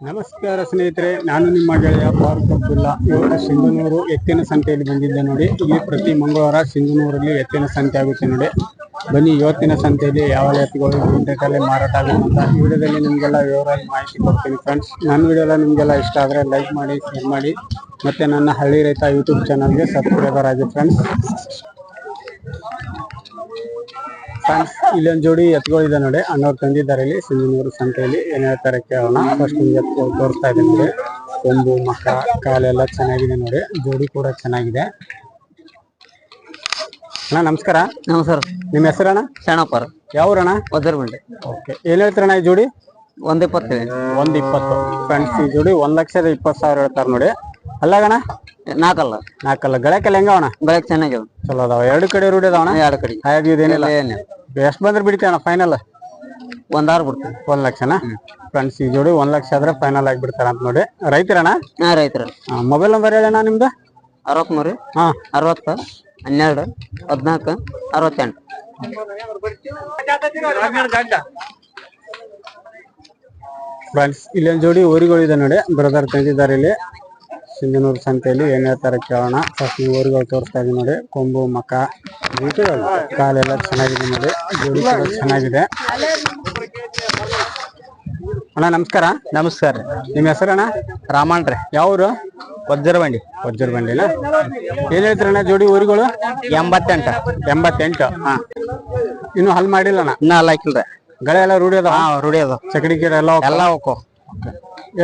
ನಮಸ್ಕಾರ ಸ್ನೇಹಿತರೆ, ನಾನು ನಿಮ್ಮ ಗೆಳೆಯ ಫಾರೂಕ್ ಅಬ್ದುಲ್ಲಾ. ಇವತ್ತು ಸಿಂಧನೂರು ಎತ್ತಿನ ಸಂತೆಯಲ್ಲಿ ಬಂದಿದ್ದೆ ನೋಡಿ. ಇಲ್ಲಿ ಪ್ರತಿ ಮಂಗಳವಾರ ಸಿಂಧನೂರಲ್ಲಿ ಎತ್ತಿನ ಸಂತೆ ಆಗುತ್ತೆ ನೋಡಿ. ಬನ್ನಿ, ಇವತ್ತಿನ ಸಂತೆಯಲ್ಲಿ ಯಾವ ಎತ್ತುಗಳು ಇಂಟರ್ನೆಟಲ್ಲಿ ಮಾರಾಟ ಆಗುತ್ತೆ ಅಂತ ವಿಡಿಯೋದಲ್ಲಿ ನಿಮಗೆಲ್ಲ ವಿವರವಾಗಿ ಮಾಹಿತಿ ಕೊಡ್ತೀನಿ ಫ್ರೆಂಡ್ಸ್ ನನ್ನ ವಿಡಿಯೋ ಎಲ್ಲ ನಿಮಗೆಲ್ಲ ಇಷ್ಟ ಆದರೆ ಲೈಕ್ ಮಾಡಿ ಶೇರ್ ಮಾಡಿ. ಮತ್ತು ನನ್ನ ಹಳ್ಳಿ ರೈತ ಯೂಟ್ಯೂಬ್ ಚಾನಲ್ಗೆ ಸಬ್ಸ್ಕ್ರೈಬರ್ ಆಗಿ ಫ್ರೆಂಡ್ಸ್ ಫ್ರೆಂಡ್ಸ್ ಇಲ್ಲೊಂದು ಜೋಡಿ ಎತ್ತುಗಳಿದೆ ನೋಡಿ. ಅಣ್ಣವ್ರು ತಂದಿದ್ದಾರೆ ಇಲ್ಲಿ. ಸಿಂಧನೂರು ಸಂತೆಯಲ್ಲಿ ಏನ್ ಹೇಳ್ತಾರೆ ಕೇಳೋಣ. ಫಸ್ಟ್ ನಿಮ್ಗೆ ಎತ್ತು ತೋರಿಸ್ತಾ ಇದೆ ನೋಡಿ. ಕೊಂಬು ಮಕ್ಕ ಕಾಲೆಲ್ಲ ಚೆನ್ನಾಗಿದೆ ನೋಡಿ. ಜೋಡಿ ಕೂಡ ಚೆನ್ನಾಗಿದೆ. ಅಣ್ಣ ನಮಸ್ಕಾರ. ನಮಸ್ಕಾರ. ನಿಮ್ಮ ಹೆಸರಣ್ಣ ಶರಣಪ್ಪರ ಯಾವ್ರಣ್ಣ ಒದರ್ಬಂಡೆ ಓಕೆ. ಏನ್ ಹೇಳ್ತೀರಣ್ಣ ಈ ಜೋಡಿ? ಒಂದ್ ಇಪ್ಪತ್ತು ಒಂದ್ ಇಪ್ಪತ್ತು ಫ್ರೆಂಡ್ಸ್ ಈ ಜೋಡಿ ಒಂದ್ ಲಕ್ಷದ ಇಪ್ಪತ್ತು ಸಾವಿರ ಹೇಳ್ತಾರೆ ನೋಡಿ. ಅಲ್ಲಾಗಣ ನಾಲ್ಕಲ್ಲ. ನಾಲ್ಕಲ್ಲ. ಗಳಕ್ಕೆಲ್ಲ ಹೆಂಗವಣ ಗಳಕ್ ಚೆನ್ನಾಗಿ ಚಲೋ ಅದಾವ. ಎರಡು ಕಡೆ ರೂಢಿ ಅದಾವಣ ಎರಡು ಕಡೆ. ಹಾಗಿದೇನಿಲ್ಲ ಏನಿಲ್ಲ. ಎಷ್ಟು ಬಂದ್ರೆ ಬಿಡ್ತೀವಣ್ಣ ಫೈನಲ್ ಒಂದ್ ಆರು ಬಿಡ್ತೀವಿ ಒಂದ್ ಲಕ್ಷನಾ? ಫ್ರೆಂಡ್ಸ್ ಈ ಜೋಡಿ ಒಂದ್ ಲಕ್ಷ ಆದ್ರೆ ಫೈನಲ್ ಆಗಿ ಬಿಡ್ತಾರ ಅಂತ ನೋಡಿ. ರೈತರಣ್ಣ? ಹಾ ರೈತರ. ಮೊಬೈಲ್ ನಂಬರ್ ಹೇಳಣ್ಣ ನಿಮ್ದು? ಅರವತ್ಮೂರು ಹಾ. ಅರವತ್ತು ಹನ್ನೆರಡು ಹದಿನಾಲ್ಕು ಅರವತ್ತೆಂಟು. ಫ್ರೆಂಡ್ಸ್ ಇಲ್ಲೊಂದು ಜೋಡಿ ಊರಿಗಳಿದೆ ನೋಡಿ. ಬ್ರದರ್ ತಂದಿದ್ದಾರೆ ಇಲ್ಲಿ. ಸಿಂಧನೂರು ಸಂತೆಯಲ್ಲಿ ಏನ್ ಹೇಳ್ತಾರೆ ಕೇಳೋಣ. ಫಸ್ಟ್ ನೀವು ಊರುಗಳು ತೋರಿಸ್ತಾ ಇದೀವಿ ನೋಡಿ. ಕೊಂಬು ಮಕ ಕಾಲೆಲ್ಲ ಚೆನ್ನಾಗಿದೆ ನೋಡಿ. ಜೋಡಿ ಚೆನ್ನಾಗಿದೆ. ಅಣ್ಣ ನಮಸ್ಕಾರ. ನಮಸ್ಕಾರ ನಿಮ್ಮ ಹೆಸರಣ್ಣ? ರಾಮಣ್ರಿ ಯಾವ್ರು ವಜ್ರಬಂಡಿ ವಜ್ರ ಬಂಡಿನ ಏನ್ ಹೇಳ್ತೀರಣ್ಣ ಜೋಡಿ ಊರುಗಳು? ಎಂಬತ್ತೆಂಟು. ಎಂಬತ್ತೆಂಟು. ಹಾ. ಇನ್ನು ಹಲ್ ಮಾಡಿಲ್ಲಣ್ಣ ಇನ್ನ ಅಲ್ಲ ಹಾಕಿಲ್ರಿ. ಗಳೆ ಎಲ್ಲ ರೂಢಿ ಅದಾವ? ಹಾ ರೂಢಿ ಅದ ಚಕಡಿ ಗಿಡ ಎಲ್ಲ ಎಲ್ಲ ಹೋಗೋ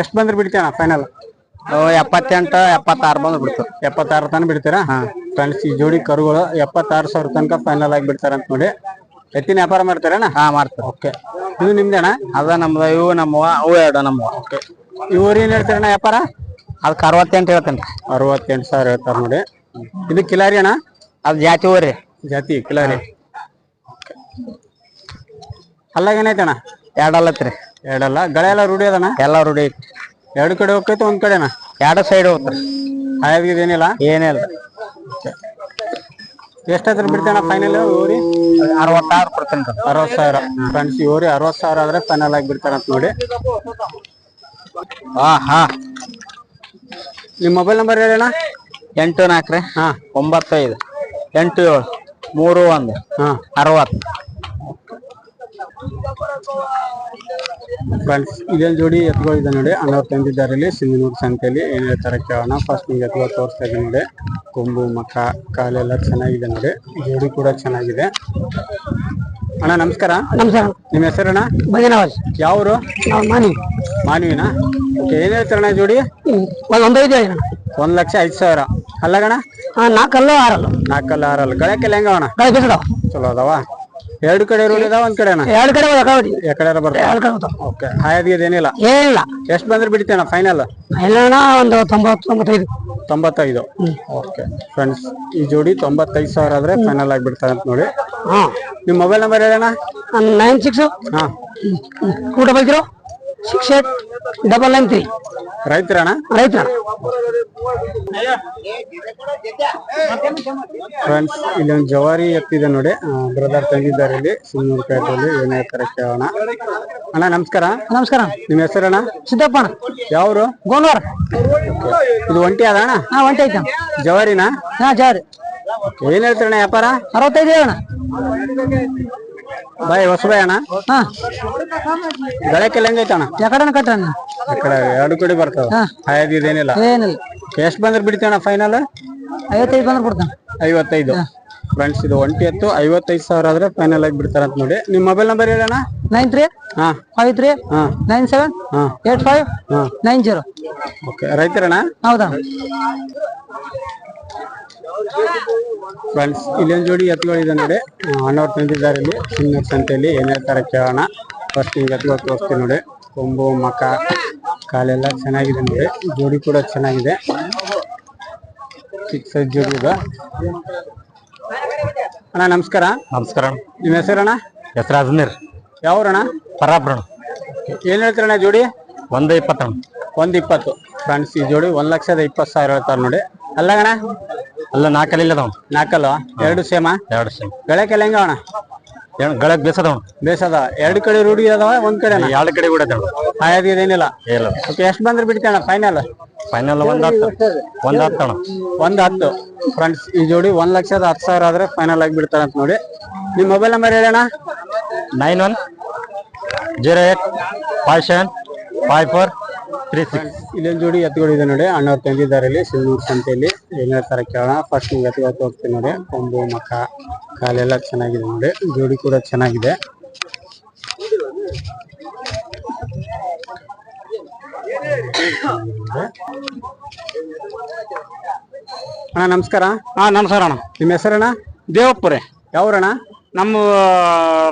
ಎಷ್ಟು ಬಂದ್ರೆ ಬಿಡ್ತೀಯಣ್ಣ ಫೈನಲ್ ಎಪ್ಪತ್ತೆಂಟು ಎಪ್ಪತ್ತಾರು ಬಂದು ಬಿಡ್ತು ಎಪ್ಪತ್ತಾರು ತನಕ ಬಿಡ್ತೀರಾ? ಫ್ರೆಂಡ್ಸ್ ಈ ಜೋಡಿ ಕರುಗಳು ಎಪ್ಪತ್ತಾರು ಸಾವಿರ ತನಕ ಫೈನಲ್ ಆಗಿ ಬಿಡ್ತಾರೆ ಅಂತ ನೋಡಿ. ಎತ್ತಿನ ವ್ಯಾಪಾರ ಮಾಡ್ತಾರಣ್ಣ ಹಾ ಮಾಡ್ತಾರೆ ಓಕೆ ಇದು ನಿಮ್ದೇಣ ಅದ ನಮ್ದು ಇವು ನಮ್ಮವ ಅವು ಎರಡು ನಮ್ಮವ ಇವ್ರು ಏನ್ ಹೇಳ್ತಾರಣ್ಣ ವ್ಯಾಪಾರ? ಅದಕ್ಕೆ ಅರವತ್ತೆಂಟು ಹೇಳ್ತೇನೆ. ಅರವತ್ತೆಂಟು ಸಾವಿರ ಹೇಳ್ತಾರೆ ನೋಡಿ. ಇದು ಕಿಲಾರಿ ಅಣ್ಣ? ಅದು ಜಾತಿ ಹೋರಿ ಜಾತಿ ಕಿಲಾರಿ. ಅಲ್ಲಾಗ ಏನೈತಣ್ಣ ಎರಡಲ್ಲತ್ರಿ ಎರಡಲ್ಲ ಗಳೆ ಎಲ್ಲ ರೂಢಿ ಅದಣ್ಣ ಎಲ್ಲ ರೂಢಿ ಐತಿ ಎರಡು ಕಡೆ ಹೋಗ್ತೈತೆ ಒಂದ್ ಕಡೆನ? ಎರಡು ಸೈಡ್ ಹೋಗ್ತಾರೆ ಹಾಯಾಗಿದೇನಿಲ್ಲ ಏನಿಲ್ಲ? ಏನಿಲ್ಲ. ಎಷ್ಟಾದ್ರೂ ಬಿಡ್ತೇನ ಫೈನಲ್ ಓರಿ? ಅರವತ್ತಾರು ಕೊಡ್ತೇನೆ ಅರವತ್ ಸಾವಿರ. ಫ್ರೆಂಡ್ಸ್ ಇವ್ರಿ ಅರವತ್ ಸಾವಿರ ಆದ್ರೆ ಫೈನಲ್ ಆಗಿ ಬಿಡ್ತಾರ ನೋಡಿ. ಹಾ ಹಾ. ನಿಮ್ ಮೊಬೈಲ್ ನಂಬರ್ ಹೇಳೋಣ ಎಂಟು ನಾಲ್ಕು ರೀ. ಹಾ. ಒಂಬತ್ತೈದು. ಎಂಟು ಏಳು. ಮೂರು ಒಂದು. ಹಾ. ಅರವತ್ತು. ಫ್ರೆಂಡ್ಸ್ ಇದೇನ್ ಜೋಡಿ ಇದೆ ನೋಡಿ. ಅಣ್ಣವ್ರು ತಂದಿದ್ದಾರೆ ಇಲ್ಲಿ. ಸಿಂಧನೂರು ಸಂತೆಯಲ್ಲಿ ಏನೇ ಹೇಳ್ತಾರೆ ಕೇಳೋಣ. ಫಸ್ಟ್ ನಿಮ್ಗೆ ಎತ್ಗಳು ತೋರಿಸ್ತಾ ಇದ್ದೀನಿ ನೋಡಿ. ಕೊಂಬು ಮಕ್ಕ ಕಾಲೆಲ್ಲ ಚೆನ್ನಾಗಿದೆ ನೋಡಿ. ಜೋಡಿ ಕೂಡ ಚೆನ್ನಾಗಿದೆ. ಅಣ್ಣ ನಮಸ್ಕಾರ. ನಮಸ್ಕಾರ. ನಿಮ್ಮ ಹೆಸರಣ್ಣ? ಭಜನವಾಜ್ ಯಾವರು ಮಾನಿ. ಮಾನವಿನ? ಏನೇ ಹೇಳ್ತಾರಣ್ಣ ಜೋಡಿ? ಒಂದು ಒಂದು ಲಕ್ಷ ಐದು ಸಾವಿರ. ಅಲ್ಲಗಣ ನಾಲ್ಕಲ್ಲ ಆರಲ್ಲ. ನಾಲ್ಕಲ್ಲ ಆರಲ್ಲ. ಗಳಕ್ಕೆಲ್ಲ ಹೆಂಗವಣ ಅಣ್ಣ? ಚಲೋ ಅದಾವ. ಎರಡು ಕಡೆ ರೋಡ್ ಇದಾವ ಒಂದ್ ಕಡೆನ ಎರಡು ಕಡೆ ಈ ಎಕಡೆ ಬರ್ತಾವ ಎರಡು ಕಡೆ ಹೋಗ್ತಾವ ಓಕೆ ಏನಿಲ್ಲ ಏನಿಲ್ಲ. ಎಷ್ಟ್ ಬಂದ್ರೆ ಬಿಡ್ತೇನ ಫೈನಲ್ ಒಂದು ತೊಂಬತ್ತು ತೊಂಬತ್ತೈದು. ತೊಂಬತ್ತೈದು. ಓಕೆ ಫ್ರೆಂಡ್ಸ್ ಈ ಜೋಡಿ ತೊಂಬತ್ತೈದು ಸಾವಿರ ಆದ್ರೆ ಫೈನಲ್ ಆಗಿ ಬಿಡ್ತಾರೆ ಅಂತ ನೋಡಿ. ಹಾಂ. ನಿಮ್ ಮೊಬೈಲ್ ನಂಬರ್ ಹೇಳೋಣ ನೈನ್ ಸಿಕ್ಸ್ ಹಾ. Two double zero six eight double nine three ರೈತರಣ್ಣ? ರೈತರ. ಫ್ರೆಂಡ್ಸ್ ಇಲ್ಲಿ ಒಂದು ಜವಾರಿ ಎತ್ತಿದೆ ನೋಡಿ. ಬ್ರದರ್ ತಂದಿದ್ದಾರೆ ಇಲ್ಲಿ. ಸುಮ್ಮನೂರು ಪೇಟೆಯಲ್ಲಿ ಏನೇ ಕರೆಕ್ಟ್ ಅಣ್ಣ ಅಣ್ಣ ನಮಸ್ಕಾರ. ನಮಸ್ಕಾರ. ನಿಮ್ಮ ಹೆಸರಣ್ಣ? ಸಿದ್ದಪ್ಪಣ್ಣ ಯಾವ್ರು? ಗೋನ್ವಾರ ಇದು ಒಂಟಿ ಅದ ಅಣ್ಣ? ಹಾ ಒಂಟೆ ಐತೆ ಜವಾರಿನಾ? ಹಾ ಜವಾರಿ. ಏನ್ ಹೇಳ್ತಾರಣ್ಣ ವ್ಯಾಪಾರ? ಅರವತ್ತೈದು ಅಣ್ಣ. ಬಾಯ್ ಹೊಸಬಾಯ್ ಅಣ್ಣ? ಹಾಂ. ಗಳಕ್ಕೆಲ್ಲ ಹೆಂಗೈತಣ್ಣ ಯಾಕಡೆ ಕಟ್ಟಣ್ಣ ಈ ಕಡೆ ಎರಡು ಕಡೆ ಬರ್ತಾವ. ಹಾ. ಹಾಯದ್ ಇದೇನಿಲ್ಲ. ಏನಿಲ್ಲ. ಎಷ್ಟ್ ಬಂದ್ರೆ ಬಿಡ್ತೀವಣ್ಣ ಫೈನಲ್ ಐವತ್ತೈದು ಬಂದ್ರೆ ಕೊಡ್ತಾನೆ. ಐವತ್ತೈದು. ಫ್ರೆಂಡ್ಸ್ ಇದು ಒಂಟಿ ಎತ್ತು ಐವತ್ತೈದು ಸಾವಿರ ಆದ್ರೆ ಫೈನಲ್ ಆಗಿ ಬಿಡ್ತಾರ ಅಂತ ನೋಡಿ. ನಿಮ್ಮ ಮೊಬೈಲ್ ನಂಬರ್ ಹೇಳೋಣ ನೈನ್ ತ್ರೀ ಹಾ. ಫೈವ್ ತ್ರೀ ಹಾ. ನೈನ್ ಸೆವೆನ್ ಹಾ. ಏಟ್ ಫೈವ್ ಹಾ. Nine zero. ಓಕೆ. ರೈತರಣ್ಣ? ಹೌದಾ? ಫ್ರೆಂಡ್ಸ್ ಇಲ್ಲೊಂದು ಜೋಡಿ ಎತ್ತುಗಳಿದೆ ನೋಡಿ. ಅಣ್ಣವ್ರು ತಂದಿದ್ದಾರೆ ಇಲ್ಲಿ. ಸಿಂಗರ್ ಸಂತೆಯಲ್ಲಿ ಏನೇ ಥರ ಕೇಳೋಣ. ಫಸ್ಟ್ ನಿಮ್ಗೆ ಎತ್ತುಗಳು ತೋರಿಸ್ತೀನಿ ನೋಡಿ. ಕೊಂಬು ಮಕ ಕಾಲೆಲ್ಲ ಚೆನ್ನಾಗಿದೆ ನೋಡಿ. ಜೋಡಿ ಕೂಡ ಚೆನ್ನಾಗಿದೆ. ಚಿಕ್ಕ ಸೈಜ್ ಜೋಡಿ ಇದೆ. ಅಣ್ಣ ನಮಸ್ಕಾರ. ನಮಸ್ಕಾರ. ನಿಮ್ಮ ಹೆಸರಣ್ಣ? ಹೆಸರು ಅಜ್ಮೀರ್ ಯಾವ್ರಣ ಪರಾಬ್ರಣ. ಏನ್ ಹೇಳ್ತಾರಣ್ಣ ಜೋಡಿ? ಒಂದು ಇಪ್ಪತ್ತಣ್ಣ. ಒಂದು ಇಪ್ಪತ್ತು. ಫ್ರೆಂಡ್ಸ್ ಈ ಜೋಡಿ ಒಂದು ಲಕ್ಷದ ಇಪ್ಪತ್ತು ಸಾವಿರ ಹೇಳ್ತಾರೆ ನೋಡಿ. ಅಲ್ಲಗಣ ಅಲ್ಲ ನಾಲ್ಕಲ್ಲಿ ಅದಾವ ನಾಲ್ಕಲ್ಲ? ಎರಡು ಸೇಮ? ಎರಡು ಸೇಮ್. ಬೆಳಕೆಲ್ಲ ಹೆಂಗ ಅಣ್ಣ ಗಳಕ್ ಬೇಸದವಣ ಬೇಸದ. ಎರಡು ಕಡೆ ರೂಢಿ ಅದಾವ ಒಂದ್ ಕಡೆ ಎರಡು ಕಡೆ ಕೂಡ ಅದಾವ. ಏನಿಲ್ಲ? ಇಲ್ಲ. ಓಕೆ ಎಷ್ಟು ಬಂದ್ರೆ ಬಿಡ್ತೇಣ ಫೈನಲ್ ಫೈನಲ್ ಒಂದ್ ಹತ್ತು. ಒಂದ್ ಹತ್ತು ಅಣ್ಣ. ಒಂದ್ ಹತ್ತು. ಫ್ರೆಂಡ್ಸ್ ಈ ಜೋಡಿ ಒಂದ್ ಲಕ್ಷದ ಹತ್ತು ಸಾವಿರ ಆದ್ರೆ ಫೈನಲ್ ಆಗಿ ಬಿಡ್ತಾರ ಅಂತ ನೋಡಿ. ನಿಮ್ ಮೊಬೈಲ್ ನಂಬರ್ ಹೇಳೋಣ nine one zero eight five seven five four three ಇಲ್ಲೊಂದು ಜೋಡಿ ಎತ್ತುಗಳಿದೆ ನೋಡಿ. ಅಣ್ಣವ್ರು ತಂದಿದ್ದಾರೆ ಇಲ್ಲಿ ಸಿಲ್ನೂರು ಸಂತೆಯಲ್ಲಿ ಏನ್ ಹೇಳ್ತಾರೆ ಕೇಳೋಣ. ಫಸ್ಟ್ ನೀವು ಎತ್ತುಗಳು ತೋರಿಸ್ತೀನಿ ನೋಡಿ. ಕೊಂಬು ಮಕ ಕಾಲೆಲ್ಲ ಚೆನ್ನಾಗಿದೆ ನೋಡಿ. ಜೋಡಿ ಕೂಡ ಚೆನ್ನಾಗಿದೆ. ಅಣ್ಣ ನಮಸ್ಕಾರ. ಹಾ ನಮಸ್ಕಾರ ಅಣ್ಣ. ನಿಮ್ಮ ಹೆಸರಣ್ಣ? ದೇವಪ್ಪರೇ. ಯಾವ್ರಣ್ಣ? ನಮ್ಮ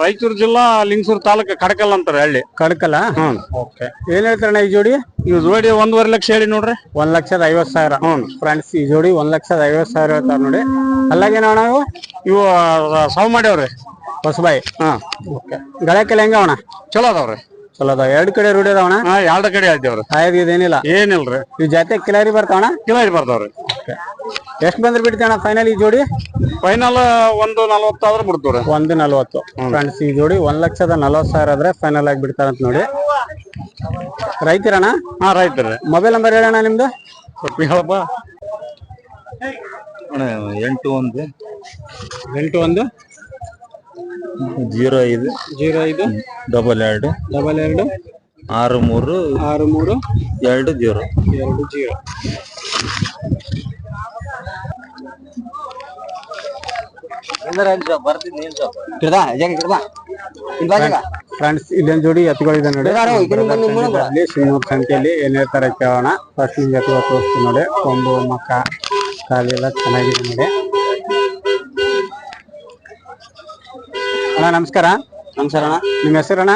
ರಾಯಚೂರು ಜಿಲ್ಲಾ ಲಿಂಗಸೂರು ತಾಲೂಕು ಕಡಕಲ್ ಅಂತಾರೆ ಹಳ್ಳಿ. ಕಡಕಲ್ ಹ್ಮ್ ಓಕೆ. ಏನ್ ಹೇಳ್ತಾರಣ್ಣ ಈ ಜೋಡಿ? ಈ ಜೋಡಿ ಒಂದೂವರೆ ಲಕ್ಷ ಹೇಳಿ ನೋಡ್ರಿ. ಒಂದ್ ಲಕ್ಷದ ಐವತ್ ಸಾವಿರ. ಫ್ರೆಂಡ್ಸ್ ಈ ಜೋಡಿ ಒಂದ್ ಲಕ್ಷದ ಐವತ್ ಸಾವಿರ ಹೇಳ್ತಾರ ನೋಡಿ. ಅಲ್ಲಾಗೇನ ಅಣ್ಣ ಇವು? ಇವು ಸಾವು ಮಾಡ್ಯಾವ್ರಿ. ಹೊಸಬಾಯಿ? ಹಾ ಓಕೆ. ಗಳಕ್ಕೆಲ್ಲ ಹೆಂಗ ಅಣ್ಣ? ಚಲೋ ಅದಾವ್ರಿ. ಚಲೋ ಅದಾವ. ಎರಡು ಕಡೆ ರೂಢಿ ಅದಾವಣ ಹಾ ಎರಡ ಕಡೆ ಆಯ್ತವ್ರಿ ಆಯ್ದು ಇದೇನಿಲ್ಲ. ಏನಿಲ್ರಿ. ಈ ಜಾತಿ ಕಿಲಾರಿ ಬರ್ತಾವಣ ಕಿಲಾರಿ ಬರ್ತಾವ್ರಿ. ಎಷ್ಟು ಬಂದ್ರೆ ಬಿಡ್ತಾವಣ ಫೈನಲ್ ಈ ಜೋಡಿ? ಫೈನಲ್ ಒಂದು ನಲ್ವತ್ತಾದ್ರೆ ಬಿಡ್ತೀವ್ರಿ. ಒಂದು ನಲ್ವತ್ತು. ಫ್ರೆಂಡ್ಸ್ ಈ ಜೋಡಿ ಒಂದ್ ಲಕ್ಷದ ನಲ್ವತ್ತು ಸಾವಿರ ಆದ್ರೆ ಫೈನಲ್ ಆಗಿ ಬಿಡ್ತಾರಂತ ನೋಡಿ. ರೈತರಣ್ಣ? ಹಾ ರೈತರ. ಮೊಬೈಲ್ ನಂಬರ್ ಹೇಳಣ್ಣ ನಿಮ್ದು? ಸ್ವಲ್ಪ ಹೇಳಪ್ಪ. ಎಂಟು ಒಂದು. ಎಂಟು ಒಂದು? ಜೀರೋ ಐದು. ಜೀರೋ ಐದು? ಡಬಲ್ ಎರಡು. ಡಬಲ್ ಎರಡು? ಆರು ಮೂರು. ಆರು ಮೂರು? ಎರಡು ಜೀರೋ. ಎರಡು ಜೀರೋ. ಫ್ರೆಂಡ್ಸ್ ಇಲ್ಲೊಂದು ಜೋಡಿ ಎತ್ತುಗಳಿದೆ ನೋಡಿ. ಅಲ್ಲಿ ಸಂಖ್ಯೆಯಲ್ಲಿ ಸಂತೆಯಲ್ಲಿ ತರ ಕೇಳೋಣ. ಫಸ್ಟ್ ನಿಮ್ಗೆ ಎತ್ತುಗಳು ತೋರಿಸ್ತೀನಿ ನೋಡಿ. ಕೊಂಬು ಮಕ್ಕ ಕಾಲೆಲ್ಲ ಚೆನ್ನಾಗಿದೆ ನೋಡಿ. ಅಣ್ಣ ನಮಸ್ಕಾರ. ನಮಸ್ಕಾರ ಅಣ್ಣ. ನಿಮ್ಮ ಹೆಸರಣ್ಣ?